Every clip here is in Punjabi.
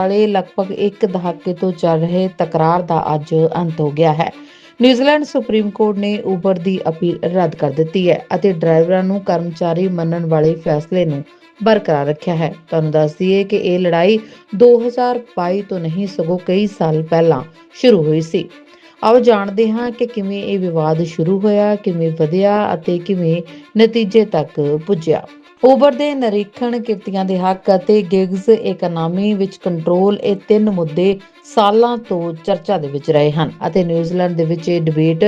ਵਾਲੇ ਲਗਭਗ ਇੱਕ ਦਹਾਕੇ ਤੋਂ ਚੱਲ ਰਹੇ ਤਕਰਾਰ ਦਾ ਅੱਜ ਅੰਤ ਹੋ ਗਿਆ ਹੈ। ਨਿਊਜ਼ੀਲੈਂਡ ਸੁਪਰੀਮ ਕੋਰਟ ਨੇ ਉਬਰ ਦੀ ਅਪੀਲ ਰੱਦ ਕਰ ਦਿੱਤੀ ਹੈ ਅਤੇ ਡਰਾਈਵਰਾਂ ਨੂੰ ਕਰਮਚਾਰੀ ਮੰਨਣ ਵਾਲੇ ਫੈਸਲੇ ਨੂੰ ਬਰਕਰਾਰ ਰੱਖਿਆ ਹੈ। ਤੁਹਾਨੂੰ ਦੱਸ ਦਈਏ ਕਿ ਇਹ ਲੜਾਈ 2022 ਤੋਂ ਨਹੀਂ, ਸਗੋਂ ਕਈ ਸਾਲ ਪਹਿਲਾਂ ਸ਼ੁਰੂ ਹੋਈ ਸੀ। ਆਓ ਜਾਣਦੇ ਹਾਂ ਕਿ ਕਿਵੇਂ ਇਹ ਵਿਵਾਦ ਸ਼ੁਰੂ ਹੋਇਆ, ਕਿਵੇਂ ਵਧਿਆ ਅਤੇ ਕਿਵੇਂ ਨਤੀਜੇ ਤੱਕ ਪੁੱਜਿਆ। ਉਬਰ ਦੇ ਨਿਰੀਖਣ ਕਿਰਤੀਆਂ ਦੇ ਹੱਕ ਅਤੇ ਗਿਗਜ਼ ਇਕਨੋਮੀ ਵਿੱਚ ਕੰਟਰੋਲ ਇਹ ਤਿੰਨ ਮੁੱਦੇ ਸਾਲਾਂ ਤੋਂ ਚਰਚਾ ਦੇ ਵਿੱਚ ਰਹੇ ਹਨ ਅਤੇ ਨਿਊਜ਼ੀਲੈਂਡ ਦੇ ਵਿੱਚ ਇਹ ਡਿਬੇਟ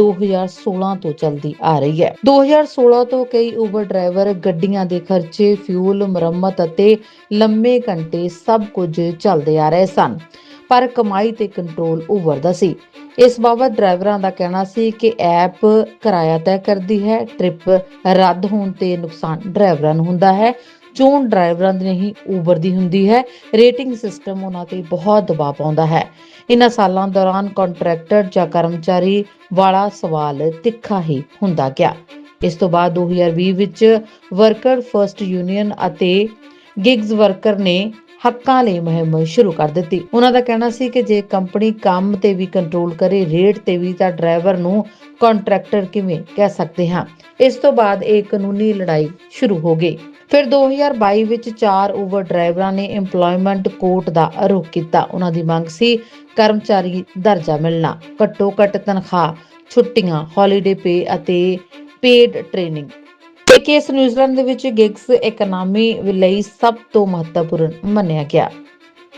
2016 ਤੋਂ ਚੱਲਦੀ ਆ ਰਹੀ ਹੈ। 2016 ਤੋਂ ਕਈ ਉਬਰ ਡਰਾਈਵਰ ਗੱਡੀਆਂ ਦੇ ਖਰਚੇ ਫਿਊਲ ਮੁਰੰਮਤ ਅਤੇ ਲੰਮੇ ਘੰਟੇ ਸਭ ਕੁਝ ਚੱਲਦੇ ਆ ਰਹੇ ਸਨ। ਪਰ ਕਮਾਈ ਤੇ ਕੰਟਰੋਲ ਉਬਰ ਦਾ ਸੀ। ਇਸ ਬਾਬਤ ਡਰਾਈਵਰਾਂ ਦਾ ਕਹਿਣਾ ਸੀ ਕਿ ਐਪ ਕਿਰਾਇਆ ਤੈਅ ਕਰਦੀ ਹੈ ਟ੍ਰਿਪ ਰੱਦ ਹੋਣ ਤੇ ਨੁਕਸਾਨ ਡਰਾਈਵਰਾਂ ਨੂੰ ਹੁੰਦਾ ਹੈ। ਚੋਣ ਡਰਾਈਵਰਾਂ ਦੀ ਨਹੀਂ ਉਬਰ ਦੀ ਹੁੰਦੀ ਹੈ। ਰੇਟਿੰਗ ਸਿਸਟਮ ਉਹਨਾਂ ਤੇ ਬਹੁਤ ਦਬਾਅ ਪਾਉਂਦਾ ਹੈ। ਇਨ੍ਹਾਂ ਸਾਲਾਂ ਦੌਰਾਨ ਕੰਟਰੈਕਟਰ ਜਾਂ ਕਰਮਚਾਰੀ ਵਾਲਾ ਸਵਾਲ ਤਿੱਖਾ ਹੀ ਹੁੰਦਾ ਗਿਆ। ਇਸ ਤੋਂ ਬਾਅਦ 2020 ਵਿੱਚ ਵਰਕਰ ਫਰਸਟ ਯੂਨੀਅਨ ਅਤੇ ਗਿਗਜ਼ ਵਰਕਰ ਨੇ ਹੱਕਾਂ ਲਈ ਮੁਹਿੰਮ ਸ਼ੁਰੂ ਕਰ ਦਿੱਤੀ। ਉਹਨਾਂ ਦਾ ਕਹਿਣਾ ਸੀ ਕਿ ਜੇ ਕੰਪਨੀ ਕੰਮ ਤੇ ਵੀ ਕੰਟਰੋਲ ਕਰੇ ਰੇਟ ਤੇ ਵੀ ਤਾਂ ਡਰਾਈਵਰ ਨੂੰ ਕੰਟਰੈਕਟਰ ਕਿਵੇਂ ਕਹਿ ਸਕਦੇ ਹਾਂ? ਇਸ ਤੋਂ ਬਾਅਦ ਇਹ ਕਾਨੂੰਨੀ ਲੜਾਈ ਸ਼ੁਰੂ ਹੋ ਗਈ। ਫਿਰ 2022 ਵਿੱਚ ਚਾਰ ਓਵਰ ਡਰਾਈਵਰਾਂ ਨੇ EMPLOYMENT ਕੋਰਟ ਦਾ ਰੁਖ ਕੀਤਾ। ਉਹਨਾਂ ਦੀ ਮੰਗ ਸੀ ਕਰਮਚਾਰੀ ਦਰਜਾ ਮਿਲਣਾ। ਘੱਟੋ ਘੱਟ ਤਨਖਾਹ, ਛੁੱਟੀਆਂ ਹੌਲੀਡੇ ਪੇ ਅਤੇ ਪੇਡ ਟ੍ਰੇਨਿੰਗ ਕੇਸ ਨਿਊਜ਼ੀਲੈਂਡ ਦੇ ਵਿੱਚ ਗਿਗਸ ਇਕਨੋਮੀ ਲਈ ਸਭ ਤੋਂ ਮਹੱਤਵਪੂਰਨ ਮੰਨਿਆ ਗਿਆ।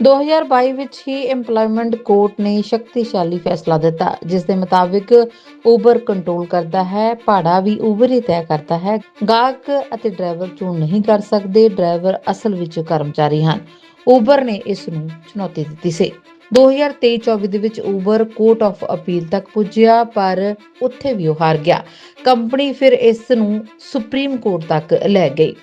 2022 ਵਿੱਚ ਹੀ EMPLOYMENT ਕੋਰਟ ਨੇ ਸ਼ਕਤੀਸ਼ਾਲੀ ਫੈਸਲਾ ਦਿੱਤਾ, ਜਿਸ ਦੇ ਮੁਤਾਬਿਕ ਉਬਰ ਕੰਟਰੋਲ ਕਰਦਾ ਹੈ, ਭਾੜਾ ਵੀ ਉਬਰ ਹੀ ਤੈਅ ਕਰਦਾ ਹੈ। ਗਾਹਕ ਅਤੇ ਡਰਾਈਵਰ ਚੋਣ ਨਹੀਂ ਕਰ ਸਕਦੇ, ਡਰਾਈਵਰ ਅਸਲ ਵਿੱਚ ਕਰਮਚਾਰੀ ਹਨ। ਉਬਰ ਨੇ ਇਸ ਨੂੰ ਚੁਣੌਤੀ ਦਿੱਤੀ ਸੀ। 2023-24 ਦੇ ਵਿੱਚ ਉਬਰ ਕੋਰਟ ਆਫ ਅਪੀਲ ਤੱਕ ਪੁੱਜਿਆ, ਪਰ ਉੱਥੇ ਵੀ ਉਹ ਹਾਰ ਗਿਆ। ਕੰਪਨੀ ਫਿਰ ਇਸ ਨੂੰ ਸੁਪਰੀਮ ਕੋਰਟ ਤੱਕ ਲੈ ਗਈ।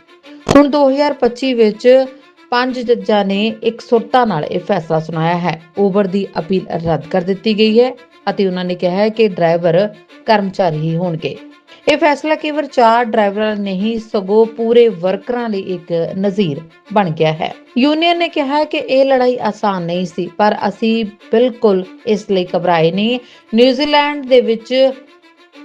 ਹੁਣ 2025 ਵਿੱਚ ਪੰਜ ਜੱਜਾਂ ਨੇ ਇੱਕ ਸੁਰਤਾ ਨਾਲ ਇਹ ਫੈਸਲਾ ਸੁਣਾਇਆ ਹੈ। ਉਬਰ ਦੀ ਅਪੀਲ ਰੱਦ ਕਰ ਦਿੱਤੀ ਗਈ ਹੈ ਅਤੇ ਉਹਨਾਂ ਨੇ ਕਿਹਾ ਹੈ ਕਿ ਡਰਾਈਵਰ ਕਰਮਚਾਰੀ ਹੀ ਹੋਣਗੇ। ਇਹ ਫੈਸਲਾ ਕੇਵਲ ਚਾਰ ਡਰਾਈਵਰਾਂ ਨਹੀਂ, ਸਗੋਂ ਪੂਰੇ ਵਰਕਰਾਂ ਲਈ ਇੱਕ ਨਜ਼ੀਰ ਬਣ ਗਿਆ ਹੈ। ਯੂਨੀਅਨ ਨੇ ਕਿਹਾ ਕਿ ਇਹ ਲੜਾਈ ਆਸਾਨ ਨਹੀਂ ਸੀ, ਪਰ ਅਸੀਂ ਬਿਲਕੁਲ ਇਸ ਲਈ ਘਬਰਾਏ ਨਹੀਂ। ਨਿਊਜ਼ੀਲੈਂਡ ਦੇ ਵਿੱਚ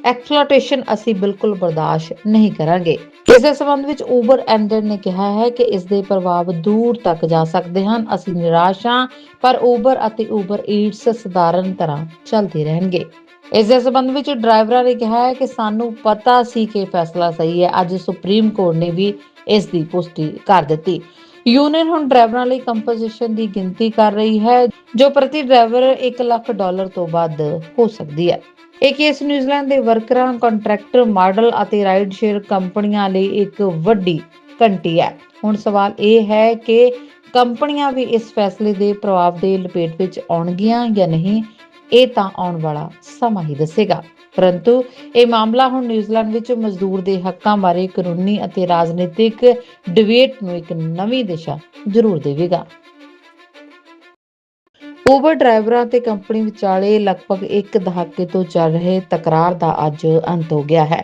ਐਕਸਪਲੋਇਟੇਸ਼ਨ ਅਸੀਂ ਬਿਲਕੁਲ ਬਰਦਾਸ਼ਤ ਨਹੀਂ ਕਰਾਂਗੇ। ਇਸ ਦੇ ਸੰਬੰਧ ਵਿੱਚ ਉਬਰ ਐਂਡਰ ਨੇ ਕਿਹਾ ਹੈ ਕਿ ਇਸ ਦੇ ਪ੍ਰਭਾਵ ਦੂਰ ਤੱਕ ਜਾ ਸਕਦੇ ਹਨ। ਅਸੀਂ ਨਿਰਾਸ਼ ਹਾਂ, ਪਰ ਉਬਰ ਅਤੇ ਉਬਰ ਈਟਸ ਸਧਾਰਨ ਤਰ੍ਹਾਂ ਚੱਲਦੇ ਰਹਿਣਗੇ। ਇਸ ਦੇ ਸੰਬੰਧ ਵਿੱਚ ਡਰਾਈਵਰਾਂ ਨੇ ਕਿਹਾ ਹੈ ਕਿ ਸਾਨੂੰ ਪਤਾ ਸੀ ਕਿ ਫੈਸਲਾ ਸਹੀ ਹੈ। ਅੱਜ ਸੁਪਰੀਮ ਕੋਰਟ ਨੇ ਵੀ ਇਸ ਦੀ ਪੁਸ਼ਟੀ ਕਰ ਦਿੱਤੀ। ਯੂਨੀਅਨ ਹੁਣ ਡਰਾਈਵਰਾਂ ਲਈ ਕੰਪਨਸੇਸ਼ਨ ਦੀ ਗਿਣਤੀ ਕਰ ਰਹੀ ਹੈ, ਜੋ ਪ੍ਰਤੀ ਡਰਾਈਵਰ 1 ਲੱਖ ਡਾਲਰ ਤੋਂ ਵੱਧ ਹੋ ਸਕਦੀ ਹੈ। ਇਹ ਕੇਸ ਨਿਊਜ਼ੀਲੈਂਡ ਦੇ ਵਰਕਰਾਂ, ਕੰਟਰੈਕਟਰ, ਮਾਡਲ ਅਤੇ ਰਾਈਡ ਸ਼ੇਅਰ ਕੰਪਨੀਆਂ ਲਈ ਇੱਕ ਵੱਡੀ ਘੰਟੀ ਹੈ। ਹੁਣ ਸਵਾਲ ਇਹ ਹੈ ਕਿ ਕੰਪਨੀਆਂ ਵੀ ਇਸ ਫੈਸਲੇ ਦੇ ਪ੍ਰਭਾਵ ਦੇ ਲਪੇਟ ਵਿੱਚ ਆਉਣਗੀਆਂ ਜਾਂ ਨਹੀਂ। ਇਹ ਤਾਂ ਆਉਣ ਵਾਲਾ ਸਮਾਂ ਹੀ ਦੱਸੇਗਾ। ਪਰੰਤੂ ਇਹ ਮਾਮਲਾ ਹੁਣ ਨਿਊਜ਼ੀਲੈਂਡ ਵਿੱਚ ਮਜ਼ਦੂਰ ਦੇ ਹੱਕਾਂ ਬਾਰੇ ਕਾਨੂੰਨੀ ਅਤੇ ਰਾਜਨੀਤਿਕ ਡਿਬੇਟ ਨੂੰ ਇੱਕ ਨਵੀਂ ਦਿਸ਼ਾ ਜ਼ਰੂਰ ਦੇਵੇਗਾ। ਉਬਰ ਡਰਾਈਵਰਾਂ ਤੇ ਕੰਪਨੀ ਵਿਚਾਲੇ ਲਗਭਗ ਇੱਕ ਦਹਾਕੇ ਤੋਂ ਚੱਲ ਰਹੇ ਤਕਰਾਰ ਦਾ ਅੱਜ ਅੰਤ ਹੋ ਗਿਆ ਹੈ।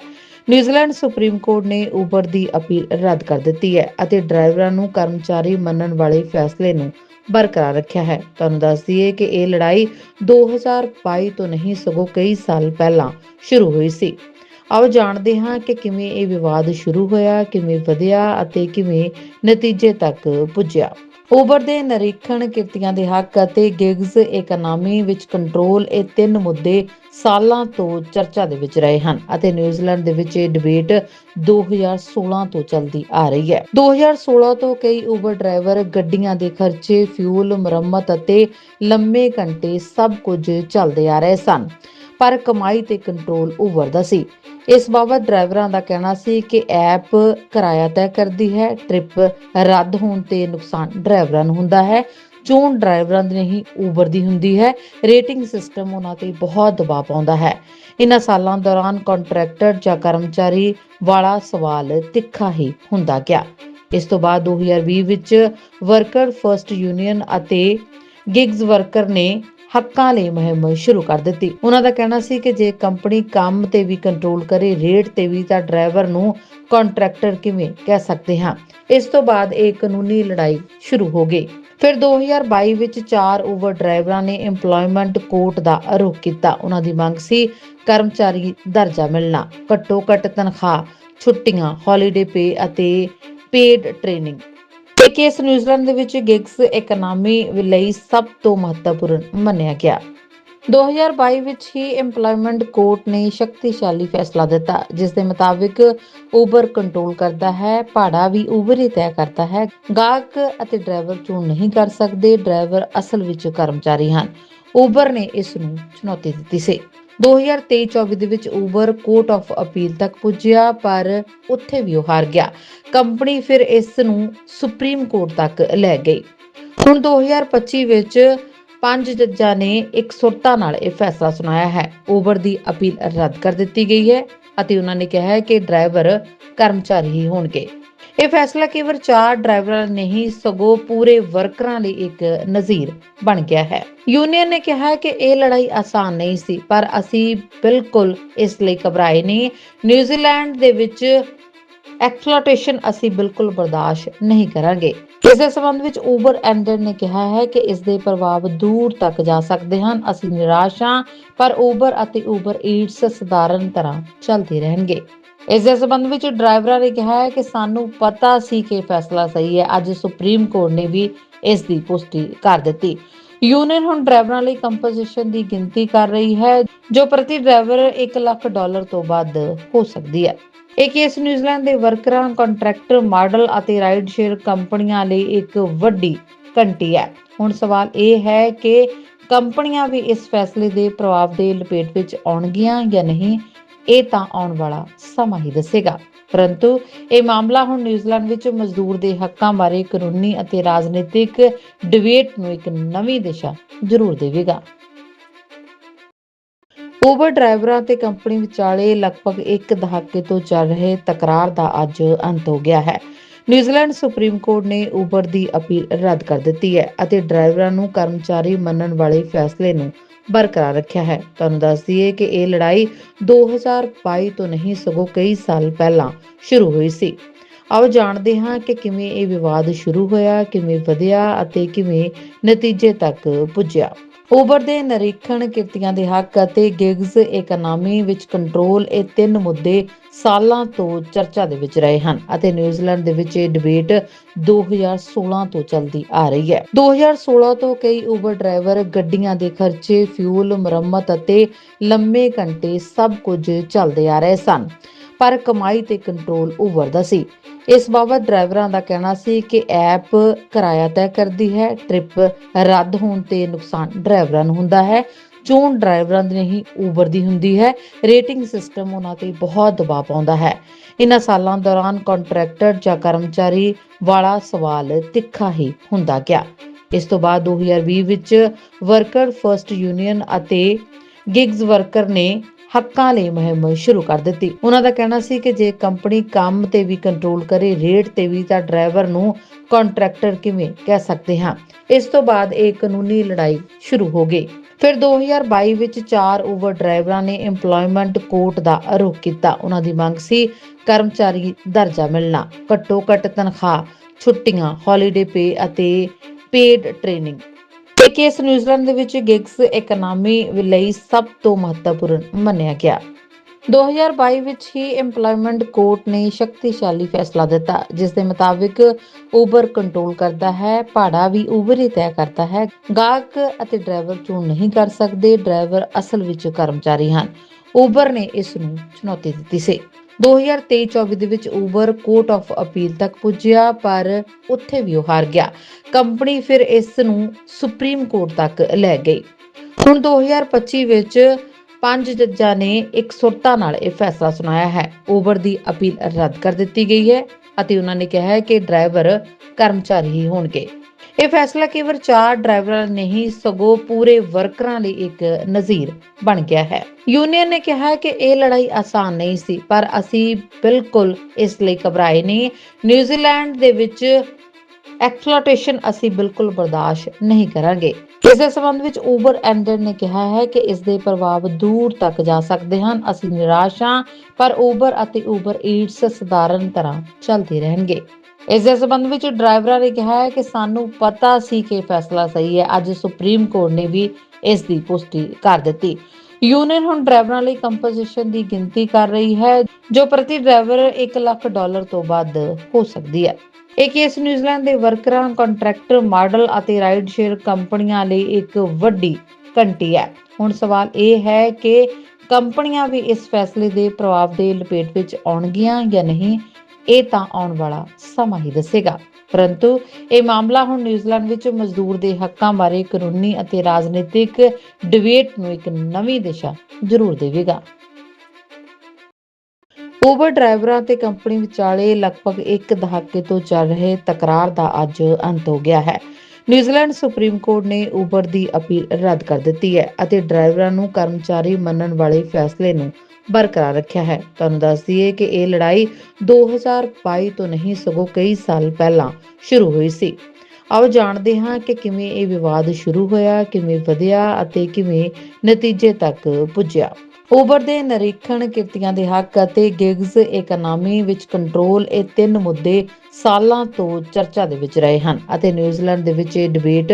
ਨਿਊਜ਼ੀਲੈਂਡ ਸੁਪਰੀਮ ਕੋਰਟ ਨੇ ਉਬਰ ਦੀ ਅਪੀਲ ਰੱਦ ਕਰ ਦਿੱਤੀ ਹੈ ਅਤੇ ਡਰਾਈਵਰਾਂ ਨੂੰ ਕਰਮਚਾਰੀ ਮੰਨਣ ਵਾਲੇ ਫੈਸਲੇ ਨੂੰ ਬਰਕਰਾਰ ਰੱਖਿਆ ਹੈ। ਤੁਹਾਨੂੰ ਦੱਸ ਦਈਏ ਕਿ ਇਹ ਲੜਾਈ 2022 ਤੋਂ ਨਹੀਂ, ਸਗੋਂ ਕਈ ਸਾਲ ਪਹਿਲਾਂ ਸ਼ੁਰੂ ਹੋਈ ਸੀ। ਆਓ ਜਾਣਦੇ ਹਾਂ ਕਿ ਕਿਵੇਂ ਇਹ ਵਿਵਾਦ ਸ਼ੁਰੂ ਹੋਇਆ, ਕਿਵੇਂ ਵਧਿਆ ਅਤੇ ਕਿਵੇਂ ਨਤੀਜੇ ਤੱਕ ਪੁੱਜਿਆ। ਉਬਰ ਦੇ ਨਿਰੀਖਣ ਕਿਰਤੀਆਂ ਦੇ ਹੱਕ ਅਤੇ ਗਿਗਜ਼ ਇਕਨੋਮੀ ਵਿੱਚ ਕੰਟਰੋਲ ਇਹ ਤਿੰਨ ਮੁੱਦੇ ਸਾਲਾਂ ਤੋਂ ਚਰਚਾ ਦੇ ਵਿੱਚ ਰਹੇ ਹਨ ਅਤੇ ਨਿਊਜ਼ੀਲੈਂਡ ਦੇ ਵਿੱਚ ਇਹ ਡਿਬੇਟ 2016 ਤੋਂ ਚੱਲਦੀ ਆ ਰਹੀ ਹੈ। 2016 ਤੋਂ ਕਈ ਉਬਰ ਡਰਾਈਵਰ ਗੱਡੀਆਂ ਦੇ ਖਰਚੇ ਫਿਊਲ ਮੁਰੰਮਤ ਅਤੇ ਲੰਮੇ ਘੰਟੇ ਸਭ ਕੁਝ ਚੱਲਦੇ ਆ ਰਹੇ ਸਨ, ਪਰ ਕਮਾਈ ਤੇ ਕੰਟਰੋਲ ਉਬਰ ਦਾ ਸੀ। ਇਸ ਬਾਬਤ ਡਰਾਈਵਰਾਂ ਦਾ ਕਹਿਣਾ ਸੀ ਕਿ ਐਪ ਕਿਰਾਇਆ ਤੈਅ ਕਰਦੀ ਹੈ ਟ੍ਰਿਪ ਰੱਦ ਹੋਣ ਤੇ ਨੁਕਸਾਨ ਡਰਾਈਵਰਾਂ ਨੂੰ ਹੁੰਦਾ ਹੈ। ਚੋਣ ਡਰਾਈਵਰਾਂ ਦੀ ਨਹੀਂ ਉਬਰ ਦੀ ਹੁੰਦੀ ਹੈ। ਰੇਟਿੰਗ ਸਿਸਟਮ ਉਹਨਾਂ ਤੇ ਬਹੁਤ ਦਬਾਅ ਪਾਉਂਦਾ ਹੈ। ਇਨ੍ਹਾਂ ਸਾਲਾਂ ਦੌਰਾਨ ਕੰਟਰੈਕਟਰ ਜਾਂ ਕਰਮਚਾਰੀ ਵਾਲਾ ਸਵਾਲ ਤਿੱਖਾ ਹੀ ਹੁੰਦਾ ਗਿਆ। ਇਸ ਤੋਂ ਬਾਅਦ 2020 ਵਿੱਚ ਵਰਕਰ ਫਰਸਟ ਯੂਨੀਅਨ ਅਤੇ ਗਿਗਜ਼ ਵਰਕਰ ਨੇ ਹੱਕਾਂ ਲਈ ਮੁਹਿੰਮ ਸ਼ੁਰੂ ਕਰ ਦਿੱਤੀ। ਉਹਨਾਂ ਦਾ ਕਹਿਣਾ ਸੀ ਕਿ ਜੇ ਕੰਪਨੀ ਕੰਮ ਤੇ ਵੀ ਕੰਟਰੋਲ ਕਰੇ ਰੇਟ ਤੇ ਵੀ ਤਾਂ ਡਰਾਈਵਰ ਨੂੰ ਕੰਟਰੈਕਟਰ ਕਿਵੇਂ ਕਹਿ ਸਕਦੇ ਹਾਂ? ਇਸ ਤੋਂ ਬਾਅਦ ਇਹ ਕਾਨੂੰਨੀ ਲੜਾਈ ਸ਼ੁਰੂ ਹੋ ਗਈ। ਫਿਰ 2022 ਵਿੱਚ ਚਾਰ ਓਵਰ ਡਰਾਈਵਰਾਂ ਨੇ EMPLOYMENT ਕੋਰਟ ਦਾ ਆਰੋਪ ਕੀਤਾ। ਉਹਨਾਂ ਦੀ ਮੰਗ ਸੀ ਕਰਮਚਾਰੀ ਦਰਜਾ ਮਿਲਣਾ। ਘੱਟੋ ਘੱਟ ਤਨਖਾਹ, ਛੁੱਟੀਆਂ ਹੌਲੀਡੇ ਪੇ ਅਤੇ ਪੇਡ ਟ੍ਰੇਨਿੰਗ ਕੇਸ ਨਿਊਜ਼ੀਲੈਂਡ ਦੇ ਵਿੱਚ ਗਿਗਸ ਇਕਨੋਮੀ ਲਈ ਸਭ ਤੋਂ ਮਹੱਤਵਪੂਰਨ ਮੰਨਿਆ ਗਿਆ। 2022 ਵਿੱਚ ਹੀ EMPLOYMENT ਕੋਰਟ ਨੇ ਸ਼ਕਤੀਸ਼ਾਲੀ ਫੈਸਲਾ ਦਿੱਤਾ, ਜਿਸ ਦੇ ਮੁਤਾਬਿਕ ਉਬਰ ਕੰਟਰੋਲ ਕਰਦਾ ਹੈ, ਭਾੜਾ ਵੀ ਉਬਰ ਹੀ ਤੈਅ ਕਰਦਾ ਹੈ। ਗਾਹਕ ਅਤੇ ਡਰਾਈਵਰ ਚੋਣ ਨਹੀਂ ਕਰ ਸਕਦੇ, ਡਰਾਈਵਰ ਅਸਲ ਵਿੱਚ ਕਰਮਚਾਰੀ ਹਨ। ਉਬਰ ਨੇ ਇਸ ਨੂੰ ਚੁਣੌਤੀ ਦਿੱਤੀ ਸੀ। 2023-24 ਦੇ ਵਿੱਚ ਉਬਰ ਕੋਰਟ ਆਫ ਅਪੀਲ ਤੱਕ ਪੁੱਜਿਆ, ਪਰ ਉੱਥੇ ਵੀ ਉਹ ਹਾਰ ਗਿਆ। ਕੰਪਨੀ ਫਿਰ ਇਸ ਨੂੰ ਸੁਪਰੀਮ ਕੋਰਟ ਤੱਕ ਲੈ ਗਈ। ਹੁਣ 2025 ਵਿੱਚ ਪੰਜ ਜੱਜਾਂ ਨੇ ਇੱਕ ਸੁਰਤਾ ਨਾਲ ਇਹ ਫੈਸਲਾ ਸੁਣਾਇਆ ਹੈ। ਉਬਰ ਦੀ ਅਪੀਲ ਰੱਦ ਕਰ ਦਿੱਤੀ ਗਈ ਹੈ ਅਤੇ ਉਹਨਾਂ ਨੇ ਕਿਹਾ ਹੈ ਕਿ ਡਰਾਈਵਰ ਕਰਮਚਾਰੀ ਹੀ ਹੋਣਗੇ। ਇਹ ਫੈਸਲਾ ਕੇਵਲ ਚਾਰ ਡਰਾਈਵਰਾਂ ਨਹੀਂ, ਸਗੋਂ ਪੂਰੇ ਵਰਕਰਾਂ ਲਈ ਇੱਕ ਨਜ਼ੀਰ ਬਣ ਗਿਆ ਹੈ। ਯੂਨੀਅਨ ਨੇ ਕਿਹਾ ਕਿ ਇਹ ਲੜਾਈ ਆਸਾਨ ਨਹੀਂ ਸੀ, ਪਰ ਅਸੀਂ ਬਿਲਕੁਲ ਇਸ ਲਈ ਘਬਰਾਏ ਨਹੀਂ। ਨਿਊਜ਼ੀਲੈਂਡ ਦੇ ਵਿੱਚ ਐਕਸਪਲੋਇਟੇਸ਼ਨ ਅਸੀਂ ਬਿਲਕੁਲ ਬਰਦਾਸ਼ਤ ਨਹੀਂ ਕਰਾਂਗੇ। ਇਸ ਦੇ ਸੰਬੰਧ ਵਿੱਚ ਉਬਰ ਐਂਡਰ ਨੇ ਕਿਹਾ ਹੈ ਕਿ ਇਸ ਦੇ ਪ੍ਰਭਾਵ ਦੂਰ ਤੱਕ ਜਾ ਸਕਦੇ ਹਨ। ਅਸੀਂ ਨਿਰਾਸ਼ ਹਾਂ, ਪਰ ਉਬਰ ਅਤੇ ਉਬਰ ਈਟਸ ਸਧਾਰਨ ਤਰ੍ਹਾਂ ਚੱਲਦੇ ਰਹਿਣਗੇ। ਇਸ ਦੇ ਸੰਬੰਧ ਵਿੱਚ ਡਰਾਈਵਰਾਂ ਨੇ ਕਿਹਾ ਹੈ ਕਿ ਸਾਨੂੰ ਪਤਾ ਸੀ ਕਿ ਫੈਸਲਾ ਸਹੀ ਹੈ। ਅੱਜ ਸੁਪਰੀਮ ਕੋਰਟ ਨੇ ਵੀ ਇਸ ਦੀ ਪੁਸ਼ਟੀ ਕਰ ਦਿੱਤੀ। ਯੂਨੀਅਨ ਹੁਣ ਡਰਾਈਵਰਾਂ ਲਈ ਕੰਪਨਸੇਸ਼ਨ ਦੀ ਗਿਣਤੀ ਕਰ ਰਹੀ ਹੈ, ਜੋ ਪ੍ਰਤੀ ਡਰਾਈਵਰ 1 ਲੱਖ ਡਾਲਰ ਤੋਂ ਵੱਧ ਹੋ ਸਕਦੀ ਹੈ। ਇਹ ਕੇਸ ਨਿਊਜ਼ੀਲੈਂਡ ਦੇ ਵਰਕਰਾਂ, ਕੰਟਰੈਕਟਰ, ਮਾਡਲ ਅਤੇ ਰਾਈਡ ਸ਼ੇਅਰ ਕੰਪਨੀਆਂ ਲਈ ਇੱਕ ਵੱਡੀ ਘੰਟੀ ਹੈ। ਹੁਣ ਸਵਾਲ ਇਹ ਹੈ ਕਿ ਕੰਪਨੀਆਂ ਵੀ ਇਸ ਫੈਸਲੇ ਦੇ ਪ੍ਰਭਾਵ ਦੇ ਲਪੇਟ ਵਿੱਚ ਆਉਣਗੀਆਂ ਜਾਂ ਨਹੀਂ। ਇਹ ਤਾਂ ਆਉਣ ਵਾਲਾ ਸਮਾਂ ਹੀ ਦੱਸੇਗਾ। ਪਰੰਤੂ ਇਹ ਮਾਮਲਾ ਹੁਣ ਨਿਊਜ਼ੀਲੈਂਡ ਵਿੱਚ ਮਜ਼ਦੂਰ ਦੇ ਹੱਕਾਂ ਬਾਰੇ ਕਾਨੂੰਨੀ ਅਤੇ ਰਾਜਨੀਤਿਕ ਡਿਬੇਟ ਨੂੰ ਇੱਕ ਨਵੀਂ ਦਿਸ਼ਾ ਜ਼ਰੂਰ ਦੇਵੇਗਾ। ਉਬਰ ਡਰਾਈਵਰਾਂ ਤੇ ਕੰਪਨੀ ਵਿਚਾਲੇ ਲਗਭਗ ਇੱਕ ਦਹਾਕੇ ਤੋਂ ਚੱਲ ਰਹੇ ਤਕਰਾਰ ਦਾ ਅੱਜ ਅੰਤ ਹੋ ਗਿਆ ਹੈ। ਨਿਊਜ਼ੀਲੈਂਡ ਸੁਪਰੀਮ ਕੋਰਟ ਨੇ ਉਬਰ ਦੀ ਅਪੀਲ ਰੱਦ ਕਰ ਦਿੱਤੀ ਹੈ ਅਤੇ ਡਰਾਈਵਰਾਂ ਨੂੰ ਕਰਮਚਾਰੀ ਮੰਨਣ ਵਾਲੇ ਫੈਸਲੇ ਨੂੰ ਬਰਕਰਾਰ ਰੱਖਿਆ ਹੈ। ਤੁਹਾਨੂੰ ਦੱਸ ਦਈਏ ਕਿ ਇਹ ਲੜਾਈ 2022 ਤੋਂ ਨਹੀਂ, ਸਗੋਂ ਕਈ ਸਾਲ ਪਹਿਲਾਂ ਸ਼ੁਰੂ ਹੋਈ ਸੀ। ਆਓ ਜਾਣਦੇ ਹਾਂ ਕਿ ਕਿਵੇਂ ਇਹ ਵਿਵਾਦ ਸ਼ੁਰੂ ਹੋਇਆ, ਕਿਵੇਂ ਵਧਿਆ ਅਤੇ ਕਿਵੇਂ ਨਤੀਜੇ ਤੱਕ ਪੁੱਜਿਆ। ਉਬਰ ਦੇ ਨਿਰੀਖਣ ਕਿਰਤੀਆਂ ਦੇ ਹੱਕ ਅਤੇ ਗਿਗਸ ਇਕਨੋਮੀ ਵਿੱਚ ਕੰਟਰੋਲ ਇਹ ਤਿੰਨ ਮੁੱਦੇ ਸਾਲਾਂ ਤੋਂ ਚਰਚਾ ਦੇ ਵਿੱਚ ਰਹੇ ਹਨ ਅਤੇ ਨਿਊਜ਼ੀਲੈਂਡ ਦੇ ਵਿੱਚ ਇਹ ਡਿਬੇਟ 2016 ਤੋਂ ਚੱਲਦੀ ਆ ਰਹੀ ਹੈ। 2016 ਤੋਂ ਕਈ ਉਬਰ ਡਰਾਈਵਰ ਗੱਡੀਆਂ ਦੇ ਖਰਚੇ ਫਿਊਲ ਮੁਰੰਮਤ ਅਤੇ ਲੰਮੇ ਘੰਟੇ ਸਭ ਕੁਝ ਚੱਲਦੇ ਆ ਰਹੇ ਸਨ। ਪਰ ਕਮਾਈ ਤੇ ਕੰਟਰੋਲ ਉਬਰ ਦਾ ਸੀ। ਇਸ ਬਾਬਤ ਡਰਾਈਵਰਾਂ ਦਾ ਕਹਿਣਾ ਸੀ ਕਿ ਐਪ ਕਿਰਾਇਆ ਤੈਅ ਕਰਦੀ ਹੈ ਟ੍ਰਿਪ ਰੱਦ ਹੋਣ ਤੇ ਨੁਕਸਾਨ ਡਰਾਈਵਰਾਂ ਨੂੰ ਹੁੰਦਾ ਹੈ। ਚੋਣ ਡਰਾਈਵਰਾਂ ਦੀ ਨਹੀਂ ਉਬਰ ਦੀ ਹੁੰਦੀ ਹੈ। ਰੇਟਿੰਗ ਸਿਸਟਮ ਉਹਨਾਂ ਤੇ ਬਹੁਤ ਦਬਾਅ ਪਾਉਂਦਾ ਹੈ। ਇਨ੍ਹਾਂ ਸਾਲਾਂ ਦੌਰਾਨ ਕੰਟਰੈਕਟਰ ਜਾਂ ਕਰਮਚਾਰੀ ਵਾਲਾ ਸਵਾਲ ਤਿੱਖਾ ਹੀ ਹੁੰਦਾ ਗਿਆ। ਇਸ ਤੋਂ ਬਾਅਦ 2020 ਵਿੱਚ ਵਰਕਰ ਫਰਸਟ ਯੂਨੀਅਨ ਅਤੇ ਗਿਗਸ ਵਰਕਰ ਨੇ ਹੱਕਾਂ ਲਈ ਮੁਹਿੰਮ ਸ਼ੁਰੂ ਕਰ ਦਿੱਤੀ। ਉਹਨਾਂ ਦਾ ਕਹਿਣਾ ਸੀ ਕਿ ਜੇ ਕੰਪਨੀ ਕੰਮ ਤੇ ਵੀ ਕੰਟਰੋਲ ਕਰੇ ਰੇਟ ਤੇ ਵੀ ਤਾਂ ਡਰਾਈਵਰ ਨੂੰ ਕੰਟਰੈਕਟਰ ਕਿਵੇਂ ਕਹਿ ਸਕਦੇ ਹਾਂ? ਇਸ ਤੋਂ ਬਾਅਦ ਇਹ ਕਾਨੂੰਨੀ ਲੜਾਈ ਸ਼ੁਰੂ ਹੋ ਗਈ। ਫਿਰ 2022 ਵਿੱਚ ਚਾਰ ਓਵਰ ਡਰਾਈਵਰਾਂ ਨੇ EMPLOYMENT ਕੋਰਟ ਦਾ ਆਰੋਪ ਕੀਤਾ। ਉਹਨਾਂ ਦੀ ਮੰਗ ਸੀ ਕਰਮਚਾਰੀ ਦਰਜਾ ਮਿਲਣਾ। ਘੱਟੋ ਘੱਟ ਤਨਖਾਹ, ਛੁੱਟੀਆਂ ਹੌਲੀਡੇ ਪੇ ਅਤੇ ਪੇਡ ਟ੍ਰੇਨਿੰਗ ਇਹ ਕੇਸ ਨਿਊਜ਼ੀਲੈਂਡ ਦੇ ਵਿੱਚ ਗਿਗਸ ਇਕਨੋਮੀ ਲਈ ਸਭ ਤੋਂ ਮਹੱਤਵਪੂਰਨ ਮੰਨਿਆ ਗਿਆ। 2022 ਵਿੱਚ ਹੀ EMPLOYMENT ਕੋਰਟ ਨੇ ਸ਼ਕਤੀਸ਼ਾਲੀ ਫੈਸਲਾ ਦਿੱਤਾ, ਜਿਸ ਦੇ ਮੁਤਾਬਿਕ ਉਬਰ ਕੰਟਰੋਲ ਕਰਦਾ ਹੈ, ਭਾੜਾ ਵੀ ਉਬਰ ਹੀ ਤੈਅ ਕਰਦਾ ਹੈ। ਗਾਹਕ ਅਤੇ ਡਰਾਈਵਰ ਚੋਣ ਨਹੀਂ ਕਰ ਸਕਦੇ, ਡਰਾਈਵਰ ਅਸਲ ਵਿੱਚ ਕਰਮਚਾਰੀ ਹਨ। ਉਬਰ ਨੇ ਇਸ ਨੂੰ ਚੁਣੌਤੀ ਦਿੱਤੀ ਸੀ। 2023-24 ਦੇ ਵਿੱਚ ਉਬਰ ਕੋਰਟ ਆਫ ਅਪੀਲ ਤੱਕ ਪੁੱਜਿਆ, ਪਰ ਉੱਥੇ ਵੀ ਉਹ ਹਾਰ ਗਿਆ। ਕੰਪਨੀ ਫਿਰ ਇਸ ਨੂੰ ਸੁਪਰੀਮ ਕੋਰਟ ਤੱਕ ਲੈ ਗਈ। ਹੁਣ 2025 ਵਿੱਚ ਪੰਜ ਜੱਜਾਂ ਨੇ ਇੱਕ ਸੁਰਤਾ ਨਾਲ ਇਹ ਫੈਸਲਾ ਸੁਣਾਇਆ ਹੈ। ਉਬਰ ਦੀ ਅਪੀਲ ਰੱਦ ਕਰ ਦਿੱਤੀ ਗਈ ਹੈ ਅਤੇ ਉਹਨਾਂ ਨੇ ਕਿਹਾ ਹੈ ਕਿ ਡਰਾਈਵਰ ਕਰਮਚਾਰੀ ਹੀ ਹੋਣਗੇ। ਇਹ ਫੈਸਲਾ ਕੇਵਲ ਚਾਰ ਡਰਾਈਵਰਾਂ ਨਹੀਂ, ਸਗੋਂ ਪੂਰੇ ਵਰਕਰਾਂ ਲਈ ਇੱਕ ਨਜ਼ੀਰ ਬਣ ਗਿਆ ਹੈ। ਯੂਨੀਅਨ ਨੇ ਕਿਹਾ ਕਿ ਇਹ ਲੜਾਈ ਆਸਾਨ ਨਹੀਂ ਸੀ, ਪਰ ਅਸੀਂ ਬਿਲਕੁਲ ਇਸ ਲਈ ਘਬਰਾਏ ਨਹੀਂ। ਨਿਊਜ਼ੀਲੈਂਡ ਦੇ ਵਿੱਚ ਐਕਸਪਲੋਇਟੇਸ਼ਨ ਅਸੀਂ ਬਿਲਕੁਲ ਬਰਦਾਸ਼ਤ ਨਹੀਂ ਕਰਾਂਗੇ। ਇਸ ਦੇ ਸੰਬੰਧ ਵਿੱਚ ਉਬਰ ਐਂਡਰ ਨੇ ਕਿਹਾ ਹੈ ਕਿ ਇਸ ਦੇ ਪ੍ਰਭਾਵ ਦੂਰ ਤੱਕ ਜਾ ਸਕਦੇ ਹਨ। ਅਸੀਂ ਨਿਰਾਸ਼ ਹਾਂ, ਪਰ ਉਬਰ ਅਤੇ ਉਬਰ ਈਟਸ ਸਧਾਰਨ ਤਰ੍ਹਾਂ ਚੱਲਦੇ ਰਹਿਣਗੇ। ਇਸ ਦੇ ਸੰਬੰਧ ਵਿੱਚ ਡਰਾਈਵਰਾਂ ਨੇ ਕਿਹਾ ਹੈ ਕਿ ਸਾਨੂੰ ਪਤਾ ਸੀ ਕਿ ਫੈਸਲਾ ਸਹੀ ਹੈ। ਅੱਜ ਸੁਪਰੀਮ ਕੋਰਟ ਨੇ ਵੀ ਇਸ ਦੀ ਪੁਸ਼ਟੀ ਕਰ ਦਿੱਤੀ। ਯੂਨੀਅਨ ਹੁਣ ਡਰਾਈਵਰਾਂ ਲਈ ਕੰਪਨਸੇਸ਼ਨ ਦੀ ਗਿਣਤੀ ਕਰ ਰਹੀ ਹੈ, ਜੋ ਪ੍ਰਤੀ ਡਰਾਈਵਰ 1 ਲੱਖ ਡਾਲਰ ਤੋਂ ਵੱਧ ਹੋ ਸਕਦੀ ਹੈ। ਇਹ ਕੇਸ ਨਿਊਜ਼ੀਲੈਂਡ ਦੇ ਵਰਕਰਾਂ, ਕੰਟਰੈਕਟਰ, ਮਾਡਲ ਅਤੇ ਰਾਈਡ ਸ਼ੇਅਰ ਕੰਪਨੀਆਂ ਲਈ ਇੱਕ ਵੱਡੀ ਘੰਟੀ ਹੈ। ਹੁਣ ਸਵਾਲ ਇਹ ਹੈ ਕਿ ਕੰਪਨੀਆਂ ਵੀ ਇਸ ਫੈਸਲੇ ਦੇ ਪ੍ਰਭਾਵ ਦੇ ਲਪੇਟ ਵਿੱਚ ਆਉਣਗੀਆਂ ਜਾਂ ਨਹੀਂ ਇਹ ਤਾਂ ਆਉਣ ਵਾਲਾ ਸਮਾਂ ਹੀ ਦੱਸੇਗਾ। ਪਰੰਤੂ ਇਹ ਮਾਮਲਾ ਹੁਣ ਨਿਊਜ਼ੀਲੈਂਡ ਵਿੱਚ ਮਜ਼ਦੂਰ ਦੇ ਹੱਕਾਂ ਬਾਰੇ ਕਾਨੂੰਨੀ ਅਤੇ ਰਾਜਨੀਤਿਕ ਡਿਬੇਟ ਨੂੰ ਇੱਕ ਨਵੀਂ ਦਿਸ਼ਾ ਜ਼ਰੂਰ ਦੇਵੇਗਾ। ਉਬਰ ਡਰਾਈਵਰਾਂ ਤੇ ਕੰਪਨੀ ਵਿਚਾਲੇ ਲਗਭਗ ਇੱਕ ਦਹਾਕੇ ਤੋਂ ਚੱਲ ਰਹੇ ਤਕਰਾਰ ਦਾ ਅੱਜ ਅੰਤ ਹੋ ਗਿਆ ਹੈ। ਨਿਊਜ਼ੀਲੈਂਡ ਸੁਪਰੀਮ ਕੋਰਟ ਨੇ ਉਬਰ ਦੀ ਅਪੀਲ ਰੱਦ ਕਰ ਦਿੱਤੀ ਹੈ ਅਤੇ ਡਰਾਈਵਰਾਂ ਨੂੰ ਕਰਮਚਾਰੀ ਮੰਨਣ ਵਾਲੇ ਫੈਸਲੇ ਨੂੰ ਬਰਕਰਾਰ ਰੱਖਿਆ ਹੈ। ਤੁਹਾਨੂੰ ਦੱਸ ਦਈਏ ਕਿ ਇਹ ਲੜਾਈ 2022 ਤੋਂ ਨਹੀਂ, ਸਗੋਂ ਕਈ ਸਾਲ ਪਹਿਲਾਂ ਸ਼ੁਰੂ ਹੋਈ ਸੀ। ਆਓ ਜਾਣਦੇ ਹਾਂ ਕਿ ਕਿਵੇਂ ਇਹ ਵਿਵਾਦ ਸ਼ੁਰੂ ਹੋਇਆ, ਕਿਵੇਂ ਵਧਿਆ ਅਤੇ ਕਿਵੇਂ ਨਤੀਜੇ ਤੱਕ ਪੁੱਜਿਆ। ਉਬਰ ਦੇ ਨਿਰੀਖਣ ਕਿਰਤੀਆਂ ਦੇ ਹੱਕ ਅਤੇ ਗਿਗਸ ਇਕਨੋਮੀ ਵਿੱਚ ਕੰਟਰੋਲ ਇਹ ਤਿੰਨ ਮੁੱਦੇ ਸਾਲਾਂ ਤੋਂ ਚਰਚਾ ਦੇ ਵਿੱਚ ਰਹੇ ਹਨ ਅਤੇ ਨਿਊਜ਼ੀਲੈਂਡ ਦੇ ਵਿੱਚ ਇਹ ਡਿਬੇਟ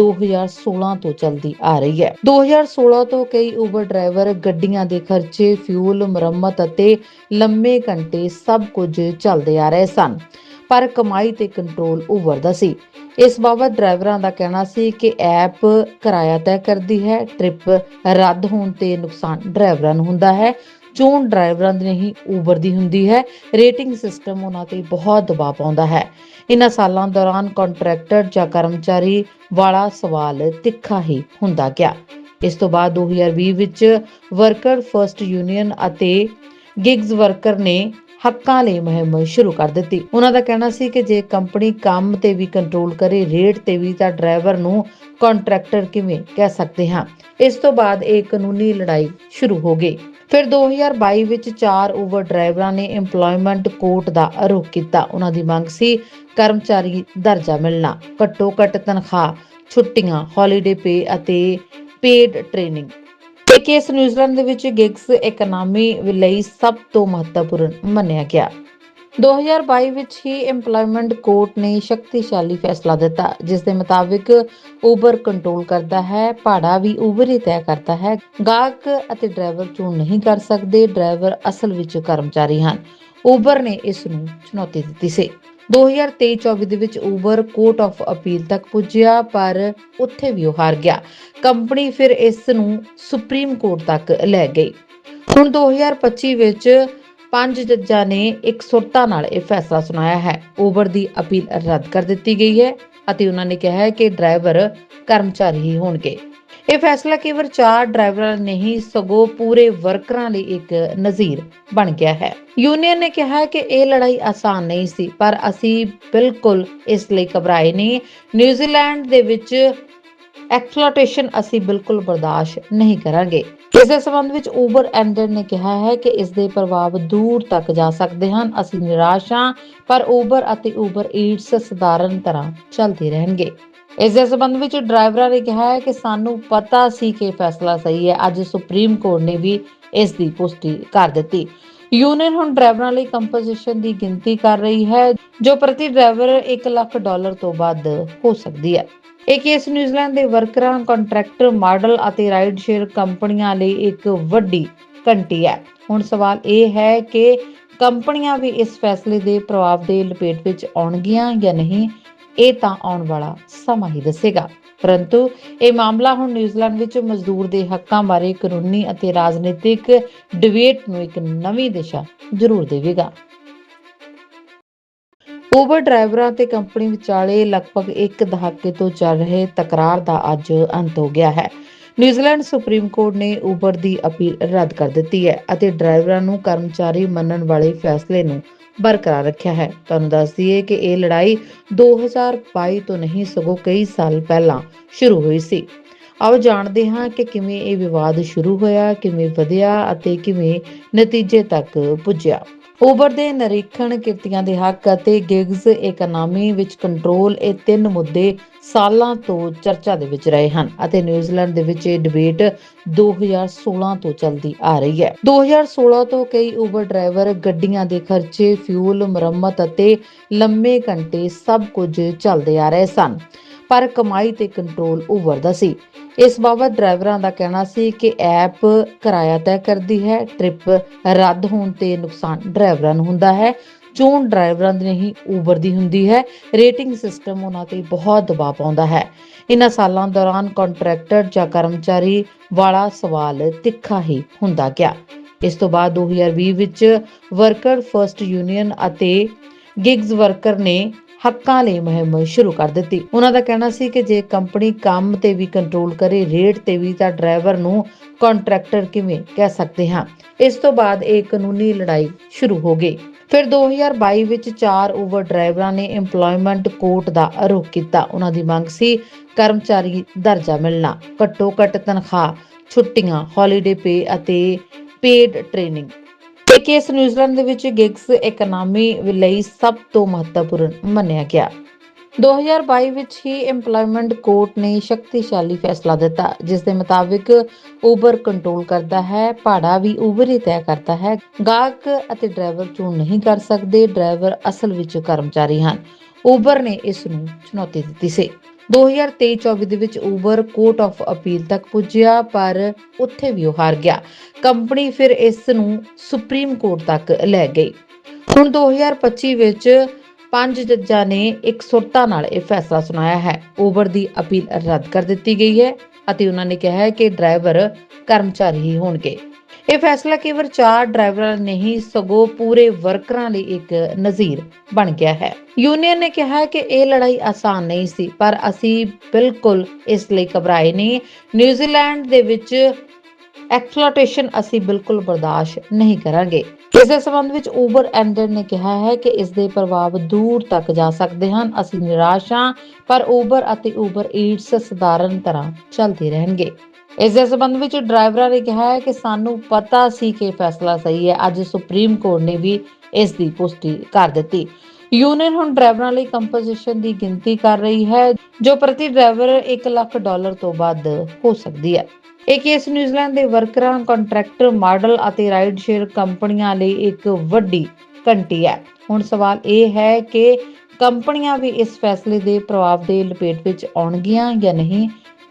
2016 ਤੋਂ ਚੱਲਦੀ ਆ ਰਹੀ ਹੈ। 2016 ਤੋਂ ਕਈ ਉਬਰ ਡਰਾਈਵਰ ਗੱਡੀਆਂ ਦੇ ਖਰਚੇ ਫਿਊਲ ਮੁਰੰਮਤ ਅਤੇ ਲੰਮੇ ਘੰਟੇ ਸਭ ਕੁਝ ਚੱਲਦੇ ਆ ਰਹੇ ਸਨ। ਪਰ ਕਮਾਈ ਤੇ ਕੰਟਰੋਲ ਉਬਰ ਦਾ ਸੀ। ਇਸ ਬਾਬਤ ਡਰਾਈਵਰਾਂ ਦਾ ਕਹਿਣਾ ਸੀ ਕਿ ਐਪ ਕਿਰਾਇਆ ਤੈਅ ਕਰਦੀ ਹੈ, ਟ੍ਰਿਪ ਰੱਦ ਹੋਣ ਤੇ ਨੁਕਸਾਨ ਡਰਾਈਵਰਾਂ ਨੂੰ ਹੁੰਦਾ ਹੈ। ਚੋਣ ਡਰਾਈਵਰਾਂ ਦੀ ਨਹੀਂ ਉਬਰ ਦੀ ਹੁੰਦੀ ਹੈ। ਰੇਟਿੰਗ ਸਿਸਟਮ ਉਹਨਾਂ ਤੇ ਬਹੁਤ ਦਬਾਅ ਪਾਉਂਦਾ ਹੈ। ਇਨ੍ਹਾਂ ਸਾਲਾਂ ਦੌਰਾਨ ਕੰਟਰੈਕਟਰ ਜਾਂ ਕਰਮਚਾਰੀ ਵਾਲਾ ਸਵਾਲ ਤਿੱਖਾ ਹੀ ਹੁੰਦਾ ਗਿਆ। ਇਸ ਤੋਂ ਬਾਅਦ 2020 ਵਿੱਚ ਵਰਕਰ ਫਰਸਟ ਯੂਨੀਅਨ ਅਤੇ ਗਿਗਸ ਵਰਕਰ ਨੇ ਹੱਕਾਂ ਲਈ ਮੁਹਿੰਮ ਸ਼ੁਰੂ ਕਰ ਦਿੱਤੀ। ਉਹਨਾਂ ਦਾ ਕਹਿਣਾ ਸੀ ਕਿ ਜੇ ਕੰਪਨੀ ਕੰਮ ਤੇ ਵੀ ਕੰਟਰੋਲ ਕਰੇ ਰੇਟ ਤੇ ਵੀ ਤਾਂ ਡਰਾਈਵਰ ਨੂੰ ਕੰਟਰੈਕਟਰ ਕਿਵੇਂ ਕਹਿ ਸਕਦੇ ਹਾਂ? ਇਸ ਤੋਂ ਬਾਅਦ ਇਹ ਕਾਨੂੰਨੀ ਲੜਾਈ ਸ਼ੁਰੂ ਹੋ ਗਈ। ਫਿਰ 2022 ਵਿੱਚ ਚਾਰ ਓਵਰ ਡਰਾਈਵਰਾਂ ਨੇ EMPLOYMENT ਕੋਰਟ ਦਾ ਆਰੋਪ ਕੀਤਾ। ਉਹਨਾਂ ਦੀ ਮੰਗ ਸੀ ਕਰਮਚਾਰੀ ਦਰਜਾ ਮਿਲਣਾ। ਘੱਟੋ ਘੱਟ ਤਨਖਾਹ, ਛੁੱਟੀਆਂ ਹੌਲੀਡੇ ਪੇ ਅਤੇ ਪੇਡ ਟ੍ਰੇਨਿੰਗ ਕੇਸ ਨਿਊਜ਼ੀਲੈਂਡ ਦੇ ਵਿੱਚ ਗਿਗਸ ਇਕਨੋਮੀ ਲਈ ਸਭ ਤੋਂ ਮਹੱਤਵਪੂਰਨ ਮੰਨਿਆ ਗਿਆ। 2022 ਵਿੱਚ ਹੀ EMPLOYMENT ਕੋਰਟ ਨੇ ਸ਼ਕਤੀਸ਼ਾਲੀ ਫੈਸਲਾ ਦਿੱਤਾ, ਜਿਸ ਦੇ ਮੁਤਾਬਿਕ ਉਬਰ ਕੰਟਰੋਲ ਕਰਦਾ ਹੈ, ਭਾੜਾ ਵੀ ਉਬਰ ਹੀ ਤੈਅ ਕਰਦਾ ਹੈ। ਗਾਹਕ ਅਤੇ ਡਰਾਈਵਰ ਚੋਣ ਨਹੀਂ ਕਰ ਸਕਦੇ, ਡਰਾਈਵਰ ਅਸਲ ਵਿੱਚ ਕਰਮਚਾਰੀ ਹਨ। ਉਬਰ ਨੇ ਇਸ ਨੂੰ ਚੁਣੌਤੀ ਦਿੱਤੀ ਸੀ। 2023-24 ਦੇ ਵਿੱਚ ਉਬਰ ਕੋਰਟ ਆਫ ਅਪੀਲ ਤੱਕ ਪੁੱਜਿਆ, ਪਰ ਉੱਥੇ ਵੀ ਉਹ ਹਾਰ ਗਿਆ। ਕੰਪਨੀ ਫਿਰ ਇਸ ਨੂੰ ਸੁਪਰੀਮ ਕੋਰਟ ਤੱਕ ਲੈ ਗਈ। ਹੁਣ 2025 ਵਿੱਚ ਪੰਜ ਜੱਜਾਂ ਨੇ ਇੱਕ ਸੁਰਤਾ ਨਾਲ ਇਹ ਫੈਸਲਾ ਸੁਣਾਇਆ ਹੈ। ਉਬਰ ਦੀ ਅਪੀਲ ਰੱਦ ਕਰ ਦਿੱਤੀ ਗਈ ਹੈ ਅਤੇ ਉਹਨਾਂ ਨੇ ਕਿਹਾ ਹੈ ਕਿ ਡਰਾਈਵਰ ਕਰਮਚਾਰੀ ਹੀ ਹੋਣਗੇ। ਇਹ ਫੈਸਲਾ ਕੇਵਲ ਚਾਰ ਡਰਾਈਵਰਾਂ ਨਹੀਂ, ਸਗੋਂ ਪੂਰੇ ਵਰਕਰਾਂ ਲਈ ਇੱਕ ਨਜ਼ੀਰ ਬਣ ਗਿਆ ਹੈ। ਯੂਨੀਅਨ ਨੇ ਕਿਹਾ ਕਿ ਇਹ ਲੜਾਈ ਆਸਾਨ ਨਹੀਂ ਸੀ, ਪਰ ਅਸੀਂ ਬਿਲਕੁਲ ਇਸ ਲਈ ਘਬਰਾਏ ਨਹੀਂ। ਨਿਊਜ਼ੀਲੈਂਡ ਦੇ ਵਿੱਚ ਐਕਸਪਲੋਇਟੇਸ਼ਨ ਅਸੀਂ ਬਿਲਕੁਲ ਬਰਦਾਸ਼ਤ ਨਹੀਂ ਕਰਾਂਗੇ। ਇਸ ਦੇ ਸੰਬੰਧ ਵਿੱਚ ਉਬਰ ਐਂਡਰ ਨੇ ਕਿਹਾ ਹੈ ਕਿ ਇਸ ਦੇ ਪ੍ਰਭਾਵ ਦੂਰ ਤੱਕ ਜਾ ਸਕਦੇ ਹਨ। ਅਸੀਂ ਨਿਰਾਸ਼ ਹਾਂ, ਪਰ ਉਬਰ ਅਤੇ ਉਬਰ ਈਟਸ ਸਧਾਰਨ ਤਰ੍ਹਾਂ ਚੱਲਦੇ ਰਹਿਣਗੇ। ਇਸ ਦੇ ਸੰਬੰਧ ਵਿੱਚ ਡਰਾਈਵਰਾਂ ਨੇ ਕਿਹਾ ਹੈ ਕਿ ਸਾਨੂੰ ਪਤਾ ਸੀ ਕਿ ਫੈਸਲਾ ਸਹੀ ਹੈ। ਅੱਜ ਸੁਪਰੀਮ ਕੋਰਟ ਨੇ ਵੀ ਇਸ ਦੀ ਪੁਸ਼ਟੀ ਕਰ ਦਿੱਤੀ। ਯੂਨੀਅਨ ਹੁਣ ਡਰਾਈਵਰਾਂ ਲਈ ਕੰਪਨਸੇਸ਼ਨ ਦੀ ਗਿਣਤੀ ਕਰ ਰਹੀ ਹੈ, ਜੋ ਪ੍ਰਤੀ ਡਰਾਈਵਰ 1 ਲੱਖ ਡਾਲਰ ਤੋਂ ਵੱਧ ਹੋ ਸਕਦੀ ਹੈ। ਇਹ ਕੇਸ ਨਿਊਜ਼ੀਲੈਂਡ ਦੇ ਵਰਕਰਾਂ, ਕੰਟਰੈਕਟਰ, ਮਾਡਲ ਅਤੇ ਰਾਈਡ ਸ਼ੇਅਰ ਕੰਪਨੀਆਂ ਲਈ ਇੱਕ ਵੱਡੀ ਘੰਟੀ ਹੈ। ਹੁਣ ਸਵਾਲ ਇਹ ਹੈ ਕਿ ਕੰਪਨੀਆਂ ਵੀ ਇਸ ਫੈਸਲੇ ਦੇ ਪ੍ਰਭਾਵ ਦੇ ਲਪੇਟ ਵਿੱਚ ਆਉਣਗੀਆਂ ਜਾਂ ਨਹੀਂ। ਇਹ ਤਾਂ ਆਉਣ ਵਾਲਾ ਸਮਾਂ ਹੀ ਦੱਸੇਗਾ। ਪਰੰਤੂ ਇਹ ਮਾਮਲਾ ਹੁਣ ਨਿਊਜ਼ੀਲੈਂਡ ਵਿੱਚ ਮਜ਼ਦੂਰ ਦੇ ਹੱਕਾਂ ਬਾਰੇ ਕਾਨੂੰਨੀ ਅਤੇ ਰਾਜਨੀਤਿਕ ਡਿਬੇਟ ਨੂੰ ਇੱਕ ਨਵੀਂ ਦਿਸ਼ਾ ਜ਼ਰੂਰ ਦੇਵੇਗਾ। ਉਬਰ ਡਰਾਈਵਰਾਂ ਤੇ ਕੰਪਨੀ ਵਿਚਾਲੇ ਲਗਭਗ ਇੱਕ ਦਹਾਕੇ ਤੋਂ ਚੱਲ ਰਹੇ ਤਕਰਾਰ ਦਾ ਅੱਜ ਅੰਤ ਹੋ ਗਿਆ ਹੈ। ਨਿਊਜ਼ੀਲੈਂਡ ਸੁਪਰੀਮ ਕੋਰਟ ਨੇ ਉਬਰ ਦੀ ਅਪੀਲ ਰੱਦ ਕਰ ਦਿੱਤੀ ਹੈ ਅਤੇ ਡਰਾਈਵਰਾਂ ਨੂੰ ਕਰਮਚਾਰੀ ਮੰਨਣ ਵਾਲੇ ਫੈਸਲੇ ਨੂੰ ਬਰਕਰਾਰ ਰੱਖਿਆ ਹੈ। ਤੁਹਾਨੂੰ ਦੱਸ ਦਈਏ ਕਿ ਇਹ ਲੜਾਈ 2022 ਤੋਂ ਨਹੀਂ, ਸਗੋਂ ਕਈ ਸਾਲ ਪਹਿਲਾਂ ਸ਼ੁਰੂ ਹੋਈ ਸੀ। ਆਓ ਜਾਣਦੇ ਹਾਂ ਕਿ ਕਿਵੇਂ ਇਹ ਵਿਵਾਦ ਸ਼ੁਰੂ ਹੋਇਆ, ਕਿਵੇਂ ਵਧਿਆ ਅਤੇ ਕਿਵੇਂ ਨਤੀਜੇ ਤੱਕ ਪੁੱਜਿਆ। ਉਬਰ ਦੇ ਨਿਰੀਖਣ ਕਿਰਤੀਆਂ ਦੇ ਹੱਕ ਅਤੇ ਗਿਗਜ਼ ਇਕਨੋਮੀ ਵਿੱਚ ਕੰਟਰੋਲ ਇਹ ਤਿੰਨ ਮੁੱਦੇ ਸਾਲਾਂ ਤੋਂ ਚਰਚਾ ਦੇ ਵਿੱਚ ਰਹੇ ਹਨ ਅਤੇ ਨਿਊਜ਼ੀਲੈਂਡ ਦੇ ਵਿੱਚ ਇਹ ਡਿਬੇਟ 2016 ਤੋਂ ਚੱਲਦੀ ਆ ਰਹੀ ਹੈ। 2016 ਤੋਂ ਕਈ ਉਬਰ ਡਰਾਈਵਰ ਗੱਡੀਆਂ ਦੇ ਖਰਚੇ ਫਿਊਲ ਮੁਰੰਮਤ ਅਤੇ ਲੰਮੇ ਘੰਟੇ ਸਭ ਕੁਝ ਚੱਲਦੇ ਆ ਰਹੇ ਸਨ, ਪਰ ਕਮਾਈ ਤੇ ਕੰਟਰੋਲ ਉਬਰ ਦਾ ਸੀ। ਇਸ ਬਾਬਤ ਡਰਾਈਵਰਾਂ ਦਾ ਕਹਿਣਾ ਸੀ ਕਿ ਐਪ ਕਿਰਾਇਆ ਤੈਅ ਕਰਦੀ ਹੈ ਟ੍ਰਿਪ ਰੱਦ ਹੋਣ ਤੇ ਨੁਕਸਾਨ ਡਰਾਈਵਰਾਂ ਨੂੰ ਹੁੰਦਾ ਹੈ। ਚੋਣ ਡਰਾਈਵਰਾਂ ਦੀ ਨਹੀਂ ਉਬਰ ਦੀ ਹੁੰਦੀ ਹੈ। ਰੇਟਿੰਗ ਸਿਸਟਮ ਉਹਨਾਂ ਤੇ ਬਹੁਤ ਦਬਾਅ ਪਾਉਂਦਾ ਹੈ। ਇਨ੍ਹਾਂ ਸਾਲਾਂ ਦੌਰਾਨ ਕੰਟਰੈਕਟਰ ਜਾਂ ਕਰਮਚਾਰੀ ਵਾਲਾ ਸਵਾਲ ਤਿੱਖਾ ਹੀ ਹੁੰਦਾ ਗਿਆ। ਇਸ ਤੋਂ ਬਾਅਦ 2020 ਵਿੱਚ ਵਰਕਰ ਫਰਸਟ ਯੂਨੀਅਨ ਅਤੇ ਗਿਗਜ਼ ਵਰਕਰ ਨੇ ਹੱਕਾਂ ਲਈ ਮੁਹਿੰਮ ਸ਼ੁਰੂ ਕਰ ਦਿੱਤੀ। ਉਹਨਾਂ ਦਾ ਕਹਿਣਾ ਸੀ ਕਿ ਜੇ ਕੰਪਨੀ ਕੰਮ ਤੇ ਵੀ ਕੰਟਰੋਲ ਕਰੇ, ਰੇਟ ਤੇ ਵੀ ਤਾਂ ਡਰਾਈਵਰ ਨੂੰ ਕੰਟਰੈਕਟਰ ਕਿਵੇਂ ਕਹਿ ਸਕਦੇ ਹਾਂ। ਇਸ ਤੋਂ ਬਾਅਦ ਇਹ ਕਾਨੂੰਨੀ ਲੜਾਈ ਸ਼ੁਰੂ ਹੋ ਗਈ। ਫਿਰ 2022 ਵਿੱਚ ਚਾਰ ਓਵਰ ਡਰਾਈਵਰਾਂ ਨੇ EMPLOYMENT ਕੋਰਟ ਦਾ ਆਰੋਪ ਕੀਤਾ। ਉਹਨਾਂ ਦੀ ਮੰਗ ਸੀ ਕਰਮਚਾਰੀ ਦਰਜਾ ਮਿਲਣਾ। ਘੱਟੋ ਘੱਟ ਤਨਖਾਹ, ਛੁੱਟੀਆਂ ਹੌਲੀਡੇ ਪੇ ਅਤੇ ਪੇਡ ਟ੍ਰੇਨਿੰਗ ਇਹ ਕੇਸ ਨਿਊਜ਼ੀਲੈਂਡ ਦੇ ਵਿੱਚ ਗਿਗਸ ਇਕਨੋਮੀ ਲਈ ਸਭ ਤੋਂ ਮਹੱਤਵਪੂਰਨ ਮੰਨਿਆ ਗਿਆ। 2022 ਵਿੱਚ ਹੀ EMPLOYMENT ਕੋਰਟ ਨੇ ਸ਼ਕਤੀਸ਼ਾਲੀ ਫੈਸਲਾ ਦਿੱਤਾ ਜਿਸ ਦੇ ਮੁਤਾਬਿਕ ਉਬਰ ਕੰਟਰੋਲ ਕਰਦਾ ਹੈ, ਭਾੜਾ ਵੀ ਉਬਰ ਹੀ ਤੈਅ ਕਰਦਾ ਹੈ। ਗਾਹਕ ਅਤੇ ਡਰਾਈਵਰ ਚੋਣ ਨਹੀਂ ਕਰ ਸਕਦੇ ਡਰਾਈਵਰ ਅਸਲ ਵਿੱਚ ਕਰਮਚਾਰੀ ਹਨ। ਉਬਰ ਨੇ ਇਸ ਨੂੰ ਚੁਣੌਤੀ ਦਿੱਤੀ ਸੀ। 2023-24 ਦੇ ਵਿੱਚ ਉਬਰ ਕੋਰਟ ਆਫ ਅਪੀਲ ਤੱਕ ਪੁੱਜਿਆ, ਪਰ ਉੱਥੇ ਵੀ ਉਹ ਹਾਰ ਗਿਆ। ਕੰਪਨੀ ਫਿਰ ਇਸ ਨੂੰ ਸੁਪਰੀਮ ਕੋਰਟ ਤੱਕ ਲੈ ਗਈ। ਹੁਣ 2025 ਵਿੱਚ ਪੰਜ ਜੱਜਾਂ ਨੇ ਇੱਕ ਸੁਰਤਾ ਨਾਲ ਇਹ ਫੈਸਲਾ ਸੁਣਾਇਆ ਹੈ। ਉਬਰ ਦੀ ਅਪੀਲ ਰੱਦ ਕਰ ਦਿੱਤੀ ਗਈ ਹੈ ਅਤੇ ਉਹਨਾਂ ਨੇ ਕਿਹਾ ਹੈ ਕਿ ਡਰਾਈਵਰ ਕਰਮਚਾਰੀ ਹੀ ਹੋਣਗੇ। ਇਹ ਫੈਸਲਾ ਕੇਵਲ ਚਾਰ ਡਰਾਈਵਰਾਂ ਨਹੀਂ, ਸਗੋਂ ਪੂਰੇ ਵਰਕਰਾਂ ਲਈ ਇੱਕ ਨਜ਼ੀਰ ਬਣ ਗਿਆ ਹੈ। ਯੂਨੀਅਨ ਨੇ ਕਿਹਾ ਕਿ ਇਹ ਲੜਾਈ ਆਸਾਨ ਨਹੀਂ ਸੀ, ਪਰ ਅਸੀਂ ਬਿਲਕੁਲ ਇਸ ਲਈ ਘਬਰਾਏ ਨਹੀਂ। ਨਿਊਜ਼ੀਲੈਂਡ ਦੇ ਵਿੱਚ ਐਕਸਪਲੋਇਟੇਸ਼ਨ ਅਸੀਂ ਬਿਲਕੁਲ ਬਰਦਾਸ਼ਤ ਨਹੀਂ ਕਰਾਂਗੇ। ਇਸ ਦੇ ਸੰਬੰਧ ਵਿੱਚ ਉਬਰ ਐਂਡਰ ਨੇ ਕਿਹਾ ਹੈ ਕਿ ਇਸ ਦੇ ਪ੍ਰਭਾਵ ਦੂਰ ਤੱਕ ਜਾ ਸਕਦੇ ਹਨ। ਅਸੀਂ ਨਿਰਾਸ਼ ਹਾਂ, ਪਰ ਉਬਰ ਅਤੇ ਉਬਰ ਈਟਸ ਸਧਾਰਨ ਤਰ੍ਹਾਂ ਚੱਲਦੇ ਰਹਿਣਗੇ। ਇਸ ਦੇ ਸੰਬੰਧ ਵਿੱਚ ਡਰਾਈਵਰਾਂ ਨੇ ਕਿਹਾ ਹੈ ਕਿ ਸਾਨੂੰ ਪਤਾ ਸੀ ਕਿ ਫੈਸਲਾ ਸਹੀ ਹੈ। ਅੱਜ ਸੁਪਰੀਮ ਕੋਰਟ ਨੇ ਵੀ ਇਸ ਦੀ ਪੁਸ਼ਟੀ ਕਰ ਦਿੱਤੀ। ਯੂਨੀਅਨ ਹੁਣ ਡਰਾਈਵਰਾਂ ਲਈ ਕੰਪਨਸੇਸ਼ਨ ਦੀ ਗਿਣਤੀ ਕਰ ਰਹੀ ਹੈ, ਜੋ ਪ੍ਰਤੀ ਡਰਾਈਵਰ 1 ਲੱਖ ਡਾਲਰ ਤੋਂ ਵੱਧ ਹੋ ਸਕਦੀ ਹੈ। ਇਹ ਕੇਸ ਨਿਊਜ਼ੀਲੈਂਡ ਦੇ ਵਰਕਰਾਂ, ਕੰਟਰੈਕਟਰ, ਮਾਡਲ ਅਤੇ ਰਾਈਡ ਸ਼ੇਅਰ ਕੰਪਨੀਆਂ ਲਈ ਇੱਕ ਵੱਡੀ ਘੰਟੀ ਹੈ। ਹੁਣ ਸਵਾਲ ਇਹ ਹੈ ਕਿ ਕੰਪਨੀਆਂ ਵੀ ਇਸ ਫੈਸਲੇ ਦੇ ਪ੍ਰਭਾਵ ਦੇ ਲਪੇਟ ਵਿੱਚ ਆਉਣਗੀਆਂ ਜਾਂ ਨਹੀਂ,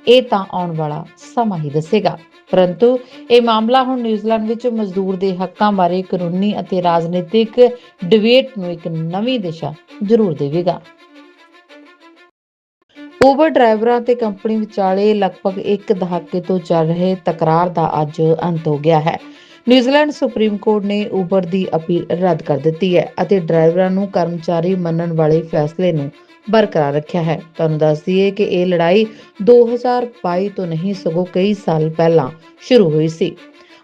ਇਹ ਤਾਂ ਆਉਣ ਵਾਲਾ ਸਮਾਂ ਹੀ ਦੱਸੇਗਾ। ਪਰੰਤੂ ਇਹ ਮਾਮਲਾ ਹੁਣ ਨਿਊਜ਼ੀਲੈਂਡ ਵਿੱਚ ਮਜ਼ਦੂਰ ਦੇ ਹੱਕਾਂ ਬਾਰੇ ਕਾਨੂੰਨੀ ਅਤੇ ਰਾਜਨੀਤਿਕ ਡਿਬੇਟ ਨੂੰ ਇੱਕ ਨਵੀਂ ਦਿਸ਼ਾ ਜ਼ਰੂਰ ਦੇਵੇਗਾ। ਉਬਰ ਡਰਾਈਵਰਾਂ ਤੇ ਕੰਪਨੀ ਵਿਚਾਲੇ ਲਗਭਗ ਇੱਕ ਦਹਾਕੇ ਤੋਂ ਚੱਲ ਰਹੇ ਤਕਰਾਰ ਦਾ ਅੱਜ ਅੰਤ ਹੋ ਗਿਆ ਹੈ। ਨਿਊਜ਼ੀਲੈਂਡ ਸੁਪਰੀਮ ਕੋਰਟ ਨੇ ਉਬਰ ਦੀ ਅਪੀਲ ਰੱਦ ਕਰ ਦਿੱਤੀ ਹੈ ਅਤੇ ਡਰਾਈਵਰਾਂ ਨੂੰ ਕਰਮਚਾਰੀ ਮੰਨਣ ਵਾਲੇ ਫੈਸਲੇ ਨੂੰ ਬਰਕਰਾਰ ਰੱਖਿਆ ਹੈ। ਤੁਹਾਨੂੰ ਦੱਸ ਦਈਏ ਕਿ ਇਹ ਲੜਾਈ 2022 ਤੋਂ ਨਹੀਂ, ਸਗੋਂ ਕਈ ਸਾਲ ਪਹਿਲਾਂ ਸ਼ੁਰੂ ਹੋਈ ਸੀ।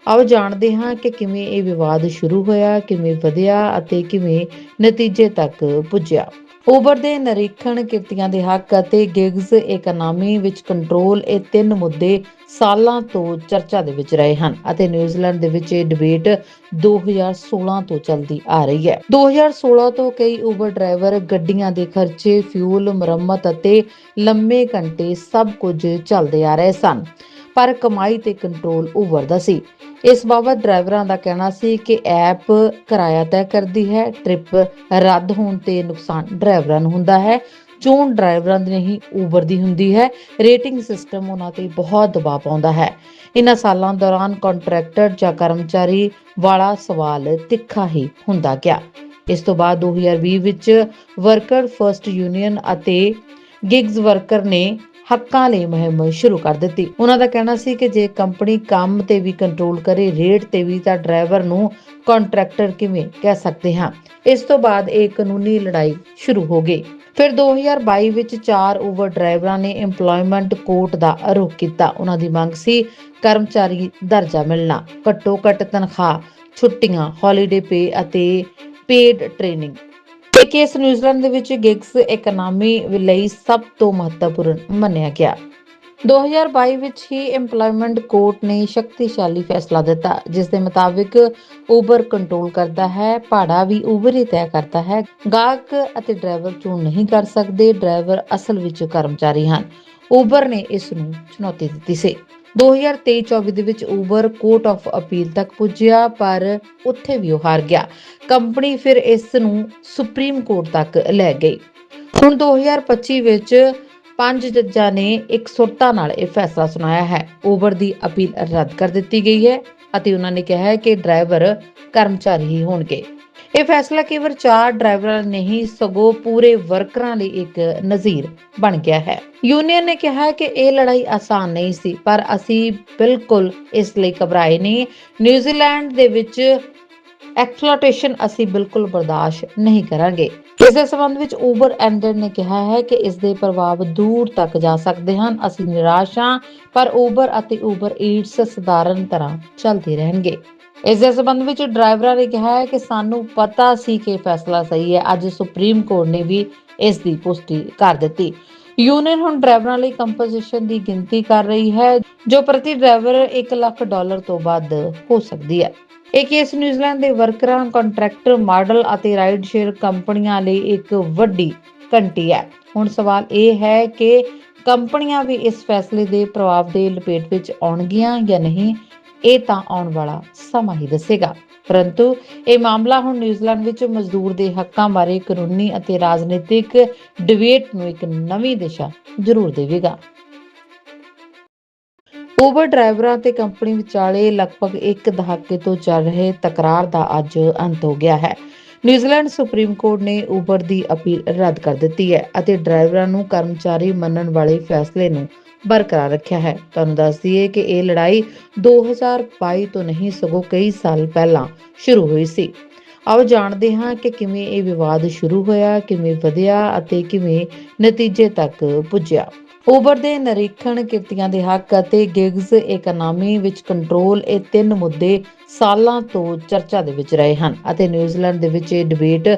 ਆਓ ਜਾਣਦੇ ਹਾਂ ਕਿ ਕਿਵੇਂ ਇਹ ਵਿਵਾਦ ਸ਼ੁਰੂ ਹੋਇਆ, ਕਿਵੇਂ ਵਧਿਆ ਅਤੇ ਕਿਵੇਂ ਨਤੀਜੇ ਤੱਕ ਪੁੱਜਿਆ। ਉਬਰ ਦੇ ਨਿਰੀਖਣ ਕਿਰਤੀਆਂ ਦੇ ਹੱਕ ਅਤੇ ਗਿਗਜ਼ ਇਕਨੋਮੀ ਵਿੱਚ ਕੰਟਰੋਲ ਇਹ ਤਿੰਨ ਮੁੱਦੇ ਸਾਲਾਂ ਤੋਂ ਚਰਚਾ ਦੇ ਵਿੱਚ ਰਹੇ ਹਨ ਅਤੇ ਨਿਊਜ਼ੀਲੈਂਡ ਦੇ ਵਿੱਚ ਇਹ ਡਿਬੇਟ 2016 ਤੋਂ ਚੱਲਦੀ ਆ ਰਹੀ ਹੈ। 2016 ਤੋਂ ਕਈ ਉਬਰ ਡਰਾਈਵਰ ਗੱਡੀਆਂ ਦੇ ਖਰਚੇ ਫਿਊਲ ਮੁਰੰਮਤ ਅਤੇ ਲੰਮੇ ਘੰਟੇ ਸਭ ਕੁਝ ਚੱਲਦੇ ਆ ਰਹੇ ਸਨ, ਪਰ ਕਮਾਈ ਤੇ ਕੰਟਰੋਲ ਉਬਰ ਦਾ ਸੀ। ਇਸ ਬਾਬਤ ਡਰਾਈਵਰਾਂ ਦਾ ਕਹਿਣਾ ਸੀ ਕਿ ਐਪ ਕਿਰਾਇਆ ਤੈਅ ਕਰਦੀ ਹੈ, ਟ੍ਰਿਪ ਰੱਦ ਹੋਣ ਤੇ ਨੁਕਸਾਨ ਡਰਾਈਵਰਾਂ ਨੂੰ ਹੁੰਦਾ ਹੈ। ਚੋਣ ਡਰਾਈਵਰਾਂ ਦੀ ਨਹੀਂ ਉਬਰ ਦੀ ਹੁੰਦੀ ਹੈ। ਰੇਟਿੰਗ ਸਿਸਟਮ ਉਹਨਾਂ ਤੇ ਬਹੁਤ ਦਬਾਅ ਪਾਉਂਦਾ ਹੈ। ਇਨ੍ਹਾਂ ਸਾਲਾਂ ਦੌਰਾਨ ਕੰਟਰੈਕਟਰ ਜਾਂ ਕਰਮਚਾਰੀ ਵਾਲਾ ਸਵਾਲ ਤਿੱਖਾ ਹੀ ਹੁੰਦਾ ਗਿਆ। ਇਸ ਤੋਂ ਬਾਅਦ 2020 ਵਿੱਚ ਵਰਕਰ ਫਰਸਟ ਯੂਨੀਅਨ ਅਤੇ ਗਿਗਜ਼ ਵਰਕਰ ਨੇ ਹੱਕਾਂ ਲਈ ਮੁਹਿੰਮ ਸ਼ੁਰੂ ਕਰ ਦਿੱਤੀ। ਉਹਨਾਂ ਦਾ ਕਹਿਣਾ ਸੀ ਕਿ ਜੇ ਕੰਪਨੀ ਕੰਮ ਤੇ ਵੀ ਕੰਟਰੋਲ ਕਰੇ ਰੇਟ ਤੇ ਵੀ ਤਾਂ ਡਰਾਈਵਰ ਨੂੰ ਕੰਟਰੈਕਟਰ ਕਿਵੇਂ ਕਹਿ ਸਕਦੇ ਹਾਂ? ਇਸ ਤੋਂ ਬਾਅਦ ਇਹ ਕਾਨੂੰਨੀ ਲੜਾਈ ਸ਼ੁਰੂ ਹੋ ਗਈ। ਫਿਰ 2022 ਵਿੱਚ ਚਾਰ ਓਵਰ ਡਰਾਈਵਰਾਂ ਨੇ EMPLOYMENT ਕੋਰਟ ਦਾ ਆਰੋਪ ਕੀਤਾ। ਉਹਨਾਂ ਦੀ ਮੰਗ ਸੀ ਕਰਮਚਾਰੀ ਦਰਜਾ ਮਿਲਣਾ। ਘੱਟੋ ਘੱਟ ਤਨਖਾਹ, ਛੁੱਟੀਆਂ ਹੌਲੀਡੇ ਪੇ ਅਤੇ ਪੇਡ ਟ੍ਰੇਨਿੰਗ ਕੇਸ ਨਿਊਜ਼ੀਲੈਂਡ ਦੇ ਵਿੱਚ ਗਿਗਸ ਇਕਨੋਮੀ ਲਈ ਸਭ ਤੋਂ ਮਹੱਤਵਪੂਰਨ ਮੰਨਿਆ ਗਿਆ। 2022 ਵਿੱਚ ਹੀ EMPLOYMENT ਕੋਰਟ ਨੇ ਸ਼ਕਤੀਸ਼ਾਲੀ ਫੈਸਲਾ ਦਿੱਤਾ, ਜਿਸ ਦੇ ਮੁਤਾਬਿਕ ਉਬਰ ਕੰਟਰੋਲ ਕਰਦਾ ਹੈ, ਭਾੜਾ ਵੀ ਉਬਰ ਹੀ ਤੈਅ ਕਰਦਾ ਹੈ। ਗਾਹਕ ਅਤੇ ਡਰਾਈਵਰ ਚੋਣ ਨਹੀਂ ਕਰ ਸਕਦੇ, ਡਰਾਈਵਰ ਅਸਲ ਵਿੱਚ ਕਰਮਚਾਰੀ ਹਨ। ਉਬਰ ਨੇ ਇਸ ਨੂੰ ਚੁਣੌਤੀ ਦਿੱਤੀ ਸੀ। 2023-24 ਦੇ ਵਿੱਚ ਉਬਰ ਕੋਰਟ ਆਫ ਅਪੀਲ ਤੱਕ ਪੁੱਜਿਆ, ਪਰ ਉੱਥੇ ਵੀ ਉਹ ਹਾਰ ਗਿਆ। ਕੰਪਨੀ ਫਿਰ ਇਸ ਨੂੰ ਸੁਪਰੀਮ ਕੋਰਟ ਤੱਕ ਲੈ ਗਈ। ਹੁਣ 2025 ਵਿੱਚ ਪੰਜ ਜੱਜਾਂ ਨੇ ਇੱਕ ਸੁਰਤਾ ਨਾਲ ਇਹ ਫੈਸਲਾ ਸੁਣਾਇਆ ਹੈ। ਉਬਰ ਦੀ ਅਪੀਲ ਰੱਦ ਕਰ ਦਿੱਤੀ ਗਈ ਹੈ ਅਤੇ ਉਹਨਾਂ ਨੇ ਕਿਹਾ ਹੈ ਕਿ ਡਰਾਈਵਰ ਕਰਮਚਾਰੀ ਹੀ ਹੋਣਗੇ। ਇਹ ਫੈਸਲਾ ਕੇਵਲ ਚਾਰ ਡਰਾਈਵਰਾਂ ਨਹੀਂ, ਸਗੋਂ ਪੂਰੇ ਵਰਕਰਾਂ ਲਈ ਇੱਕ ਨਜ਼ੀਰ ਬਣ ਗਿਆ ਹੈ। ਯੂਨੀਅਨ ਨੇ ਕਿਹਾ ਕਿ ਇਹ ਲੜਾਈ ਆਸਾਨ ਨਹੀਂ ਸੀ, ਪਰ ਅਸੀਂ ਬਿਲਕੁਲ ਇਸ ਲਈ ਘਬਰਾਏ ਨਹੀਂ। ਨਿਊਜ਼ੀਲੈਂਡ ਦੇ ਵਿੱਚ ਐਕਸਪਲੋਇਟੇਸ਼ਨ ਅਸੀਂ ਬਿਲਕੁਲ ਬਰਦਾਸ਼ਤ ਨਹੀਂ ਕਰਾਂਗੇ। ਇਸ ਦੇ ਸੰਬੰਧ ਵਿੱਚ ਉਬਰ ਐਂਡਰ ਨੇ ਕਿਹਾ ਹੈ ਕਿ ਇਸ ਦੇ ਪ੍ਰਭਾਵ ਦੂਰ ਤੱਕ ਜਾ ਸਕਦੇ ਹਨ। ਅਸੀਂ ਨਿਰਾਸ਼ ਹਾਂ, ਪਰ ਉਬਰ ਅਤੇ ਉਬਰ ਈਟਸ ਸਧਾਰਨ ਤਰ੍ਹਾਂ ਚੱਲਦੇ ਰਹਿਣਗੇ। ਇਸ ਦੇ ਸੰਬੰਧ ਵਿੱਚ ਡਰਾਈਵਰਾਂ ਨੇ ਕਿਹਾ ਹੈ ਕਿ ਸਾਨੂੰ ਪਤਾ ਸੀ ਕਿ ਫੈਸਲਾ ਸਹੀ ਹੈ। ਅੱਜ ਸੁਪਰੀਮ ਕੋਰਟ ਨੇ ਵੀ ਇਸ ਦੀ ਪੁਸ਼ਟੀ ਕਰ ਦਿੱਤੀ। ਯੂਨੀਅਨ ਹੁਣ ਡਰਾਈਵਰਾਂ ਲਈ ਕੰਪਨਸੇਸ਼ਨ ਦੀ ਗਿਣਤੀ ਕਰ ਰਹੀ ਹੈ, ਜੋ ਪ੍ਰਤੀ ਡਰਾਈਵਰ 1 ਲੱਖ ਡਾਲਰ ਤੋਂ ਵੱਧ ਹੋ ਸਕਦੀ ਹੈ। ਇਹ ਕੇਸ ਨਿਊਜ਼ੀਲੈਂਡ ਦੇ ਵਰਕਰਾਂ, ਕੰਟਰੈਕਟਰ, ਮਾਡਲ ਅਤੇ ਰਾਈਡ ਸ਼ੇਅਰ ਕੰਪਨੀਆਂ ਲਈ ਇੱਕ ਵੱਡੀ ਘੰਟੀ ਹੈ। ਹੁਣ ਸਵਾਲ ਇਹ ਹੈ ਕਿ ਕੰਪਨੀਆਂ ਵੀ ਇਸ ਫੈਸਲੇ ਦੇ ਪ੍ਰਭਾਵ ਦੇ ਲਪੇਟ ਵਿੱਚ ਆਉਣਗੀਆਂ ਜਾਂ ਨਹੀਂ। ਇਹ ਤਾਂ ਆਉਣ ਵਾਲਾ ਸਮਾਂ ਹੀ ਦੱਸੇਗਾ। ਪਰੰਤੂ ਇਹ ਮਾਮਲਾ ਹੁਣ ਨਿਊਜ਼ੀਲੈਂਡ ਵਿੱਚ ਮਜ਼ਦੂਰ ਦੇ ਹੱਕਾਂ ਬਾਰੇ ਕਾਨੂੰਨੀ ਅਤੇ ਰਾਜਨੀਤਿਕ ਡਿਬੇਟ ਨੂੰ ਇੱਕ ਨਵੀਂ ਦਿਸ਼ਾ ਜ਼ਰੂਰ ਦੇਵੇਗਾ। ਉਬਰ ਡਰਾਈਵਰਾਂ ਤੇ ਕੰਪਨੀ ਵਿਚਾਲੇ ਲਗਭਗ ਇੱਕ ਦਹਾਕੇ ਤੋਂ ਚੱਲ ਰਹੇ ਤਕਰਾਰ ਦਾ ਅੱਜ ਅੰਤ ਹੋ ਗਿਆ ਹੈ। ਨਿਊਜ਼ੀਲੈਂਡ ਸੁਪਰੀਮ ਕੋਰਟ ਨੇ ਉਬਰ ਦੀ ਅਪੀਲ ਰੱਦ ਕਰ ਦਿੱਤੀ ਹੈ ਅਤੇ ਡਰਾਈਵਰਾਂ ਨੂੰ ਕਰਮਚਾਰੀ ਮੰਨਣ ਵਾਲੇ ਫੈਸਲੇ ਨੂੰ ਬਰਕਰਾਰ ਰੱਖਿਆ ਹੈ। ਤੁਹਾਨੂੰ ਦੱਸ ਦਈਏ ਕਿ ਇਹ ਲੜਾਈ 2022 ਤੋਂ ਨਹੀਂ, ਸਗੋਂ ਕਈ ਸਾਲ ਪਹਿਲਾਂ ਸ਼ੁਰੂ ਹੋਈ ਸੀ। ਆਓ ਜਾਣਦੇ ਹਾਂ ਕਿ ਕਿਵੇਂ ਇਹ ਵਿਵਾਦ ਸ਼ੁਰੂ ਹੋਇਆ, ਕਿਵੇਂ ਵਧਿਆ ਅਤੇ ਕਿਵੇਂ ਨਤੀਜੇ ਤੱਕ ਪੁੱਜਿਆ। ਉਬਰ ਦੇ ਨਿਰੀਖਣ ਕਿਰਤੀਆਂ ਦੇ ਹੱਕ ਅਤੇ ਗਿਗਸ ਇਕਨੋਮੀ ਵਿੱਚ ਕੰਟਰੋਲ ਇਹ ਤਿੰਨ ਮੁੱਦੇ ਸਾਲਾਂ ਤੋਂ ਚਰਚਾ ਦੇ ਵਿੱਚ ਰਹੇ ਹਨ ਅਤੇ ਨਿਊਜ਼ੀਲੈਂਡ ਦੇ ਵਿੱਚ ਇਹ ਡਿਬੇਟ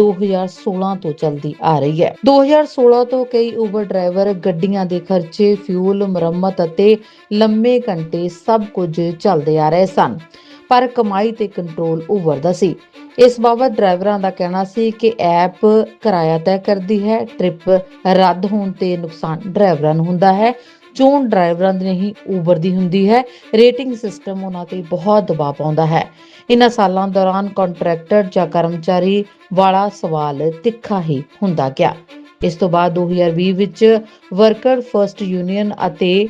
2016 ਤੋਂ ਚੱਲਦੀ ਆ ਰਹੀ ਹੈ। 2016 ਤੋਂ ਕਈ ਉਬਰ ਡਰਾਈਵਰ ਗੱਡੀਆਂ ਦੇ ਖਰਚੇ ਫਿਊਲ ਮੁਰੰਮਤ ਅਤੇ ਲੰਮੇ ਘੰਟੇ ਸਭ ਕੁਝ ਚੱਲਦੇ ਆ ਰਹੇ ਸਨ। ਪਰ ਕਮਾਈ ਤੇ ਕੰਟਰੋਲ ਉਬਰ ਦਾ ਸੀ। ਇਸ ਬਾਬਤ ਡਰਾਈਵਰਾਂ ਦਾ ਕਹਿਣਾ ਸੀ ਕਿ ਐਪ ਕਿਰਾਇਆ ਤੈਅ ਕਰਦੀ ਹੈ ਟ੍ਰਿਪ ਰੱਦ ਹੋਣ ਤੇ ਨੁਕਸਾਨ ਡਰਾਈਵਰਾਂ ਨੂੰ ਹੁੰਦਾ ਹੈ। ਚੋਣ ਡਰਾਈਵਰਾਂ ਦੀ ਨਹੀਂ ਉਬਰ ਦੀ ਹੁੰਦੀ ਹੈ। ਰੇਟਿੰਗ ਸਿਸਟਮ ਉਹਨਾਂ ਤੇ ਬਹੁਤ ਦਬਾਅ ਪਾਉਂਦਾ ਹੈ। ਇਨ੍ਹਾਂ ਸਾਲਾਂ ਦੌਰਾਨ ਕੰਟਰੈਕਟਰ ਜਾਂ ਕਰਮਚਾਰੀ ਵਾਲਾ ਸਵਾਲ ਤਿੱਖਾ ਹੀ ਹੁੰਦਾ ਗਿਆ। ਇਸ ਤੋਂ ਬਾਅਦ 2020 ਵਿੱਚ ਵਰਕਰ ਫਰਸਟ ਯੂਨੀਅਨ ਅਤੇ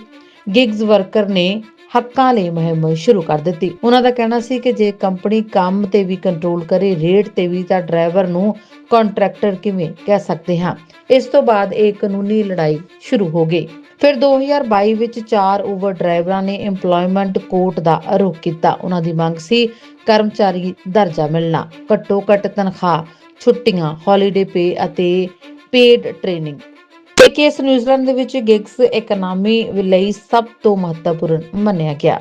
ਗਿਗਸ ਵਰਕਰ ਨੇ ਹੱਕਾਂ ਲਈ ਮੁਹਿੰਮ ਸ਼ੁਰੂ ਕਰ ਦਿੱਤੀ। ਉਹਨਾਂ ਦਾ ਕਹਿਣਾ ਸੀ ਕਿ ਜੇ ਕੰਪਨੀ ਕੰਮ ਤੇ ਵੀ ਕੰਟਰੋਲ ਕਰੇ ਰੇਟ ਤੇ ਵੀ ਤਾਂ ਡਰਾਈਵਰ ਨੂੰ ਕੰਟਰੈਕਟਰ ਕਿਵੇਂ ਕਹਿ ਸਕਦੇ ਹਾਂ? ਇਸ ਤੋਂ ਬਾਅਦ ਇਹ ਕਾਨੂੰਨੀ ਲੜਾਈ ਸ਼ੁਰੂ ਹੋ ਗਈ। ਫਿਰ 2022 ਵਿੱਚ ਚਾਰ ਓਵਰ ਡਰਾਈਵਰਾਂ ਨੇ EMPLOYMENT ਕੋਰਟ ਦਾ ਰੁਖ ਕੀਤਾ। ਉਹਨਾਂ ਦੀ ਮੰਗ ਸੀ ਕਰਮਚਾਰੀ ਦਰਜਾ ਮਿਲਣਾ। ਘੱਟੋ ਘੱਟ ਤਨਖਾਹ, ਛੁੱਟੀਆਂ ਹੌਲੀਡੇ ਪੇ ਅਤੇ ਪੇਡ ਟ੍ਰੇਨਿੰਗ ਇਹ ਕੇਸ ਨਿਊਜ਼ੀਲੈਂਡ ਦੇ ਵਿੱਚ ਗਿਗਸ ਇਕਨੋਮੀ ਲਈ ਸਭ ਤੋਂ ਮਹੱਤਵਪੂਰਨ ਮੰਨਿਆ ਗਿਆ।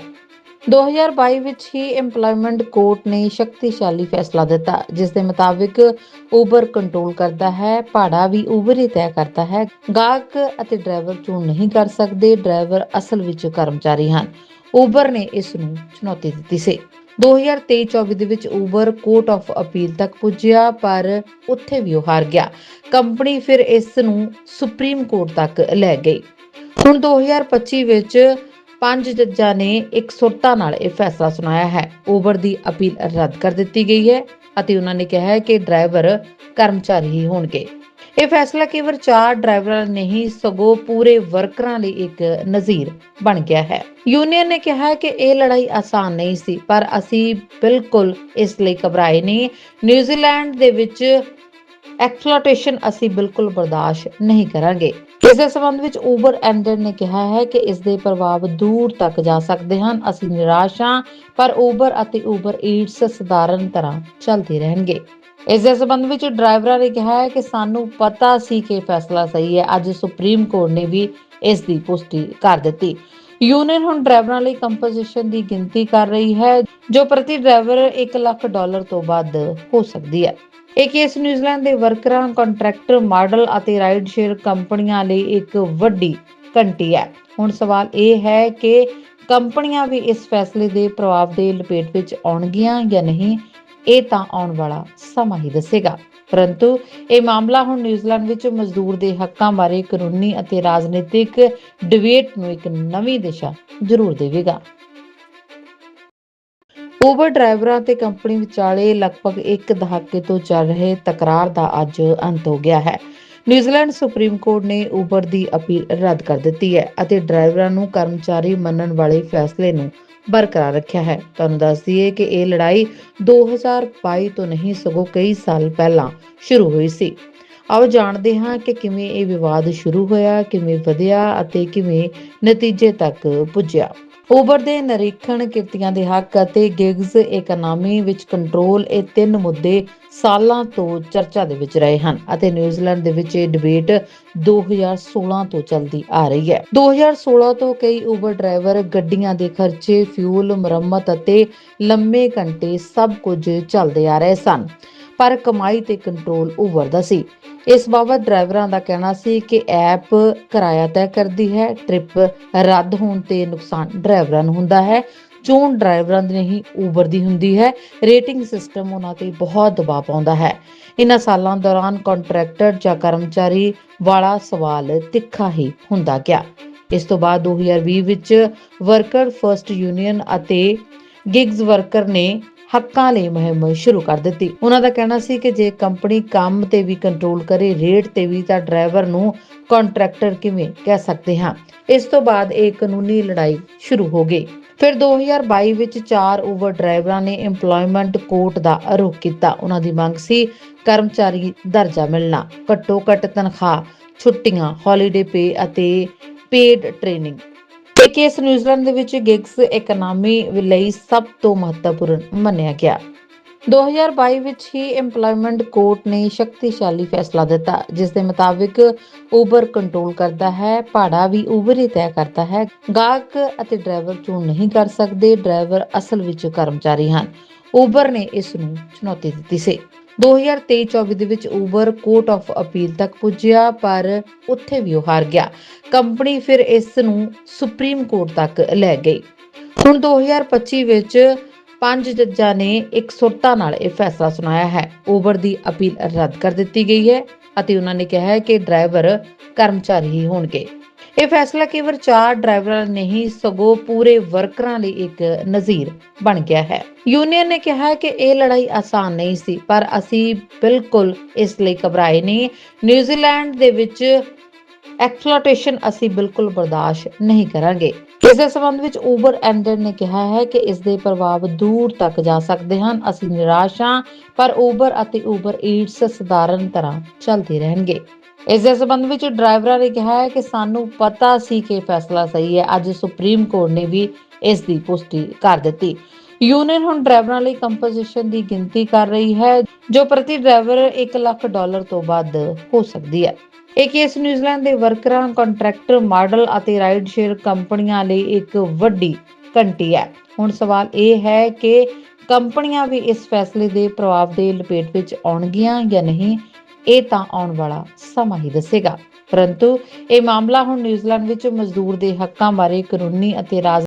2022 ਵਿੱਚ ਹੀ EMPLOYMENT ਕੋਰਟ ਨੇ ਸ਼ਕਤੀਸ਼ਾਲੀ ਫੈਸਲਾ ਦਿੱਤਾ, ਜਿਸ ਦੇ ਮੁਤਾਬਿਕ ਉਬਰ ਕੰਟਰੋਲ ਕਰਦਾ ਹੈ, ਭਾੜਾ ਵੀ ਉਬਰ ਹੀ ਤੈਅ ਕਰਦਾ ਹੈ। ਗਾਹਕ ਅਤੇ ਡਰਾਈਵਰ ਚੋਣ ਨਹੀਂ ਕਰ ਸਕਦੇ, ਡਰਾਈਵਰ ਅਸਲ ਵਿੱਚ ਕਰਮਚਾਰੀ ਹਨ। ਉਬਰ ਨੇ ਇਸ ਨੂੰ ਚੁਣੌਤੀ ਦਿੱਤੀ ਸੀ। 2023-24 ਦੇ ਵਿੱਚ ਉਬਰ ਕੋਰਟ ਆਫ ਅਪੀਲ ਤੱਕ ਪੁੱਜਿਆ, ਪਰ ਉੱਥੇ ਵੀ ਉਹ ਹਾਰ ਗਿਆ। ਕੰਪਨੀ ਫਿਰ ਇਸ ਨੂੰ ਸੁਪਰੀਮ ਕੋਰਟ ਤੱਕ ਲੈ ਗਈ। ਹੁਣ 2025 ਵਿੱਚ ਪੰਜ ਜੱਜਾਂ ਨੇ ਇੱਕ ਸੁਰਤਾ ਨਾਲ ਇਹ ਫੈਸਲਾ ਸੁਣਾਇਆ ਹੈ। ਉਬਰ ਦੀ ਅਪੀਲ ਰੱਦ ਕਰ ਦਿੱਤੀ ਗਈ ਹੈ ਅਤੇ ਉਹਨਾਂ ਨੇ ਕਿਹਾ ਹੈ ਕਿ ਡਰਾਈਵਰ ਕਰਮਚਾਰੀ ਹੀ ਹੋਣਗੇ। ਇਹ ਫੈਸਲਾ ਕੇਵਲ ਚਾਰ ਡਰਾਈਵਰਾਂ ਨਹੀਂ, ਸਗੋਂ ਪੂਰੇ ਵਰਕਰਾਂ ਲਈ ਇੱਕ ਨਜ਼ੀਰ ਬਣ ਗਿਆ ਹੈ। ਯੂਨੀਅਨ ਨੇ ਕਿਹਾ ਕਿ ਇਹ ਲੜਾਈ ਆਸਾਨ ਨਹੀਂ ਸੀ, ਪਰ ਅਸੀਂ ਬਿਲਕੁਲ ਇਸ ਲਈ ਘਬਰਾਏ ਨਹੀਂ। ਨਿਊਜ਼ੀਲੈਂਡ ਦੇ ਵਿੱਚ ਐਕਸਪਲੋਇਟੇਸ਼ਨ ਅਸੀਂ ਬਿਲਕੁਲ ਬਰਦਾਸ਼ਤ ਨਹੀਂ ਕਰਾਂਗੇ। ਇਸ ਦੇ ਸੰਬੰਧ ਵਿੱਚ ਉਬਰ ਐਂਡਰ ਨੇ ਕਿਹਾ ਹੈ ਕਿ ਇਸ ਦੇ ਪ੍ਰਭਾਵ ਦੂਰ ਤੱਕ ਜਾ ਸਕਦੇ ਹਨ। ਅਸੀਂ ਨਿਰਾਸ਼ ਹਾਂ, ਪਰ ਉਬਰ ਅਤੇ ਉਬਰ ਈਟਸ ਸਧਾਰਨ ਤਰ੍ਹਾਂ ਚੱਲਦੇ ਰਹਿਣਗੇ। ਇਸ ਦੇ ਸੰਬੰਧ ਵਿੱਚ ਡਰਾਈਵਰਾਂ ਨੇ ਕਿਹਾ ਹੈ ਕਿ ਸਾਨੂੰ ਪਤਾ ਸੀ ਕਿ ਫੈਸਲਾ ਸਹੀ ਹੈ। ਅੱਜ ਸੁਪਰੀਮ ਕੋਰਟ ਨੇ ਵੀ ਇਸ ਦੀ ਪੁਸ਼ਟੀ ਕਰ ਦਿੱਤੀ। ਯੂਨੀਅਨ ਹੁਣ ਡਰਾਈਵਰਾਂ ਲਈ ਕੰਪਨਸੇਸ਼ਨ ਦੀ ਗਿਣਤੀ ਕਰ ਰਹੀ ਹੈ, ਜੋ ਪ੍ਰਤੀ ਡਰਾਈਵਰ 1 ਲੱਖ ਡਾਲਰ ਤੋਂ ਵੱਧ ਹੋ ਸਕਦੀ ਹੈ। ਇਹ ਕੇਸ ਨਿਊਜ਼ੀਲੈਂਡ ਦੇ ਵਰਕਰਾਂ, ਕੰਟਰੈਕਟਰ, ਮਾਡਲ ਅਤੇ ਰਾਈਡ ਸ਼ੇਅਰ ਕੰਪਨੀਆਂ ਲਈ ਇੱਕ ਵੱਡੀ ਘੰਟੀ ਹੈ। ਹੁਣ ਸਵਾਲ ਇਹ ਹੈ ਕਿ ਕੰਪਨੀਆਂ ਵੀ ਇਸ ਫੈਸਲੇ ਦੇ ਪ੍ਰਭਾਵ ਦੇ ਲਪੇਟ ਵਿੱਚ ਆਉਣਗੀਆਂ ਜਾਂ ਨਹੀਂ ਇਹ ਤਾਂ ਆਉਣ ਵਾਲਾ ਸਮਾਂ ਹੀ ਦੱਸੇਗਾ। ਪਰੰਤੂ ਇਹ ਮਾਮਲਾ ਹੁਣ ਨਿਊਜ਼ੀਲੈਂਡ ਵਿੱਚ ਮਜ਼ਦੂਰ ਦੇ ਹੱਕਾਂ ਬਾਰੇ ਕਾਨੂੰਨੀ ਅਤੇ ਰਾਜਨੀਤਿਕ ਡਿਬੇਟ ਨੂੰ ਇੱਕ ਨਵੀਂ ਦਿਸ਼ਾ ਜ਼ਰੂਰ ਦੇਵੇਗਾ। ਉਬਰ ਡਰਾਈਵਰਾਂ ਤੇ ਕੰਪਨੀ ਵਿਚਾਲੇ ਲਗਭਗ ਇੱਕ ਦਹਾਕੇ ਤੋਂ ਚੱਲ ਰਹੇ ਤਕਰਾਰ ਦਾ ਅੱਜ ਅੰਤ ਹੋ ਗਿਆ ਹੈ। ਨਿਊਜ਼ੀਲੈਂਡ ਸੁਪਰੀਮ ਕੋਰਟ ਨੇ ਉਬਰ ਦੀ ਅਪੀਲ ਰੱਦ ਕਰ ਦਿੱਤੀ ਹੈ ਅਤੇ ਡਰਾਈਵਰਾਂ ਨੂੰ ਕਰਮਚਾਰੀ ਮੰਨਣ ਵਾਲੇ ਫੈਸਲੇ ਨੂੰ ਬਰਕਰਾਰ ਰੱਖਿਆ ਹੈ। ਤੁਹਾਨੂੰ ਦੱਸ ਦਈਏ ਕਿ ਇਹ ਲੜਾਈ 2022 ਤੋਂ ਨਹੀਂ, ਸਗੋਂ ਕਈ ਸਾਲ ਪਹਿਲਾਂ ਸ਼ੁਰੂ ਹੋਈ ਸੀ। ਆਓ ਜਾਣਦੇ ਹਾਂ ਕਿ ਕਿਵੇਂ ਇਹ ਵਿਵਾਦ ਸ਼ੁਰੂ ਹੋਇਆ, ਕਿਵੇਂ ਵਧਿਆ ਅਤੇ ਕਿਵੇਂ ਨਤੀਜੇ ਤੱਕ ਪੁੱਜਿਆ। ਉਬਰ ਦੇ ਨਿਰੀਖਣ ਕਿਰਤੀਆਂ ਦੇ ਹੱਕ ਅਤੇ ਗਿਗਜ਼ ਇਕਨੋਮੀ ਵਿੱਚ ਕੰਟਰੋਲ ਇਹ ਤਿੰਨ ਮੁੱਦੇ ਸਾਲਾਂ ਤੋਂ ਚਰਚਾ ਦੇ ਵਿੱਚ ਰਹੇ ਹਨ ਅਤੇ ਨਿਊਜ਼ੀਲੈਂਡ ਦੇ ਵਿੱਚ ਇਹ ਡਿਬੇਟ 2016 ਤੋਂ ਚੱਲਦੀ ਆ ਰਹੀ ਹੈ। 2016 ਤੋਂ ਕਈ ਉਬਰ ਡਰਾਈਵਰ ਗੱਡੀਆਂ ਦੇ ਖਰਚੇ ਫਿਊਲ ਮੁਰੰਮਤ ਅਤੇ ਲੰਮੇ ਘੰਟੇ ਸਭ ਕੁਝ ਚੱਲਦੇ ਆ ਰਹੇ ਸਨ। ਪਰ ਕਮਾਈ ਤੇ ਕੰਟਰੋਲ ਉਬਰ ਦਾ ਸੀ। ਇਸ ਬਾਬਤ ਡਰਾਈਵਰਾਂ ਦਾ ਕਹਿਣਾ ਸੀ ਕਿ ਐਪ ਕਿਰਾਇਆ ਤੈਅ ਕਰਦੀ ਹੈ, ਟ੍ਰਿਪ ਰੱਦ ਹੋਣ ਤੇ ਨੁਕਸਾਨ ਡਰਾਈਵਰਾਂ ਨੂੰ ਹੁੰਦਾ ਹੈ। ਚੋਣ ਡਰਾਈਵਰਾਂ ਦੀ ਨਹੀਂ ਉਬਰ ਦੀ ਹੁੰਦੀ ਹੈ। ਰੇਟਿੰਗ ਸਿਸਟਮ ਉਹਨਾਂ ਤੇ ਬਹੁਤ ਦਬਾਅ ਪਾਉਂਦਾ ਹੈ। ਇਨ੍ਹਾਂ ਸਾਲਾਂ ਦੌਰਾਨ ਕੰਟਰੈਕਟਰ ਜਾਂ ਕਰਮਚਾਰੀ ਵਾਲਾ ਸਵਾਲ ਤਿੱਖਾ ਹੀ ਹੁੰਦਾ ਗਿਆ। ਇਸ ਤੋਂ ਬਾਅਦ 2020 ਵਿੱਚ ਵਰਕਰ ਫਰਸਟ ਯੂਨੀਅਨ ਅਤੇ ਗਿਗਜ਼ ਵਰਕਰ ਨੇ ਹੱਕਾਂ ਲਈ ਮੁਹਿੰਮ ਸ਼ੁਰੂ ਕਰ ਦਿੱਤੀ। ਉਹਨਾਂ ਦਾ ਕਹਿਣਾ ਸੀ ਕਿ ਜੇ ਕੰਪਨੀ ਕੰਮ ਤੇ ਵੀ ਕੰਟਰੋਲ ਕਰੇ ਰੇਟ ਤੇ ਵੀ ਤਾਂ ਡਰਾਈਵਰ ਨੂੰ ਕੰਟਰੈਕਟਰ ਕਿਵੇਂ ਕਹਿ ਸਕਦੇ ਹਾਂ? ਇਸ ਤੋਂ ਬਾਅਦ ਇਹ ਕਾਨੂੰਨੀ ਲੜਾਈ ਸ਼ੁਰੂ ਹੋ ਗਈ। ਫਿਰ 2022 ਵਿੱਚ ਚਾਰ ਓਵਰ ਡਰਾਈਵਰਾਂ ਨੇ EMPLOYMENT ਕੋਰਟ ਦਾ ਰੁਖ ਕੀਤਾ। ਉਹਨਾਂ ਦੀ ਮੰਗ ਸੀ ਕਰਮਚਾਰੀ ਦਰਜਾ ਮਿਲਣਾ। ਘੱਟੋ ਘੱਟ ਤਨਖਾਹ, ਛੁੱਟੀਆਂ ਹੌਲੀਡੇ ਪੇ ਅਤੇ ਪੇਡ ਟ੍ਰੇਨਿੰਗ ਕੇਸ ਨਿਊਜ਼ੀਲੈਂਡ ਦੇ ਵਿੱਚ ਗਿਗਸ ਇਕਨੋਮੀ ਲਈ ਸਭ ਤੋਂ ਮਹੱਤਵਪੂਰਨ ਮੰਨਿਆ ਗਿਆ। 2022 ਵਿੱਚ ਹੀ EMPLOYMENT ਕੋਰਟ ਨੇ ਸ਼ਕਤੀਸ਼ਾਲੀ ਫੈਸਲਾ ਦਿੱਤਾ, ਜਿਸ ਦੇ ਮੁਤਾਬਿਕ ਉਬਰ ਕੰਟਰੋਲ ਕਰਦਾ ਹੈ, ਭਾੜਾ ਵੀ ਉਬਰ ਹੀ ਤੈਅ ਕਰਦਾ ਹੈ। ਗਾਹਕ ਅਤੇ ਡਰਾਈਵਰ ਚੋਣ ਨਹੀਂ ਕਰ ਸਕਦੇ, ਡਰਾਈਵਰ ਅਸਲ ਵਿੱਚ ਕਰਮਚਾਰੀ ਹਨ। ਉਬਰ ਨੇ ਇਸ ਨੂੰ ਚੁਣੌਤੀ ਦਿੱਤੀ ਸੀ। 2023-24 ਦੇ ਵਿੱਚ ਉਬਰ ਕੋਰਟ ਆਫ ਅਪੀਲ ਤੱਕ ਪੁੱਜਿਆ, ਪਰ ਉੱਥੇ ਵੀ ਉਹ ਹਾਰ ਗਿਆ। ਕੰਪਨੀ ਫਿਰ ਇਸ ਨੂੰ ਸੁਪਰੀਮ ਕੋਰਟ ਤੱਕ ਲੈ ਗਈ। ਹੁਣ 2025 ਵਿੱਚ ਪੰਜ ਜੱਜਾਂ ਨੇ ਇੱਕ ਸੁਰਤਾ ਨਾਲ ਇਹ ਫੈਸਲਾ ਸੁਣਾਇਆ ਹੈ। ਉਬਰ ਦੀ ਅਪੀਲ ਰੱਦ ਕਰ ਦਿੱਤੀ ਗਈ ਹੈ ਅਤੇ ਉਹਨਾਂ ਨੇ ਕਿਹਾ ਹੈ ਕਿ ਡਰਾਈਵਰ ਕਰਮਚਾਰੀ ਹੀ ਹੋਣਗੇ। ਇਹ ਫੈਸਲਾ ਕੇਵਲ ਚਾਰ ਡਰਾਈਵਰਾਂ ਨਹੀਂ, ਸਗੋਂ ਪੂਰੇ ਵਰਕਰਾਂ ਲਈ ਇੱਕ ਨਜ਼ੀਰ ਬਣ ਗਿਆ ਹੈ। ਯੂਨੀਅਨ ਨੇ ਕਿਹਾ ਕਿ ਇਹ ਲੜਾਈ ਆਸਾਨ ਨਹੀਂ ਸੀ, ਪਰ ਅਸੀਂ ਬਿਲਕੁਲ ਇਸ ਲਈ ਘਬਰਾਏ ਨਹੀਂ। ਨਿਊਜ਼ੀਲੈਂਡ ਦੇ ਵਿੱਚ ਐਕਸਪਲੋਇਟੇਸ਼ਨ ਅਸੀਂ ਬਿਲਕੁਲ ਬਰਦਾਸ਼ਤ ਨਹੀਂ ਕਰਾਂਗੇ। ਇਸ ਦੇ ਸੰਬੰਧ ਵਿੱਚ ਉਬਰ ਐਂਡਰ ਨੇ ਕਿਹਾ ਹੈ ਕਿ ਇਸ ਦੇ ਪ੍ਰਭਾਵ ਦੂਰ ਤੱਕ ਜਾ ਸਕਦੇ ਹਨ। ਅਸੀਂ ਨਿਰਾਸ਼ ਹਾਂ, ਪਰ ਉਬਰ ਅਤੇ ਉਬਰ ਈਟਸ ਸਧਾਰਨ ਤਰ੍ਹਾਂ ਚੱਲਦੇ ਰਹਿਣਗੇ। ਇਸ ਦੇ ਸੰਬੰਧ ਵਿੱਚ ਡਰਾਈਵਰਾਂ ਨੇ ਕਿਹਾ ਹੈ ਕਿ ਸਾਨੂੰ ਪਤਾ ਸੀ ਕਿ ਫੈਸਲਾ ਸਹੀ ਹੈ। ਅੱਜ ਸੁਪਰੀਮ ਕੋਰਟ ਨੇ ਵੀ ਇਸ ਦੀ ਪੁਸ਼ਟੀ ਕਰ ਦਿੱਤੀ। ਯੂਨੀਅਨ ਹੁਣ ਡਰਾਈਵਰਾਂ ਲਈ ਕੰਪਨਸੇਸ਼ਨ ਦੀ ਗਿਣਤੀ ਕਰ ਰਹੀ ਹੈ, ਜੋ ਪ੍ਰਤੀ ਡਰਾਈਵਰ 1 ਲੱਖ ਡਾਲਰ ਤੋਂ ਵੱਧ ਹੋ ਸਕਦੀ ਹੈ। ਇਹ ਕੇਸ ਨਿਊਜ਼ੀਲੈਂਡ ਦੇ ਵਰਕਰਾਂ, ਕੰਟਰੈਕਟਰ, ਮਾਡਲ ਅਤੇ ਰਾਈਡ ਸ਼ੇਅਰ ਕੰਪਨੀਆਂ ਲਈ ਇੱਕ ਵੱਡੀ ਘੰਟੀ ਹੈ। ਹੁਣ ਸਵਾਲ ਇਹ ਹੈ ਕਿ ਕੰਪਨੀਆਂ ਵੀ ਇਸ ਫੈਸਲੇ ਦੇ ਪ੍ਰਭਾਵ ਦੇ ਲਪੇਟ ਵਿੱਚ ਆਉਣਗੀਆਂ ਜਾਂ ਨਹੀਂ। ਇਹ ਤਾਂ ਆਉਣ ਵਾਲਾ ਸਮਾਂ ਹੀ ਦੱਸੇਗਾ। ਪਰੰਤੂ ਇਹ ਮਾਮਲਾ ਹੁਣ ਨਿਊਜ਼ੀਲੈਂਡ ਵਿੱਚ ਮਜ਼ਦੂਰ ਦੇ ਹੱਕਾਂ ਬਾਰੇ ਕਾਨੂੰਨੀ ਅਤੇ ਰਾਜ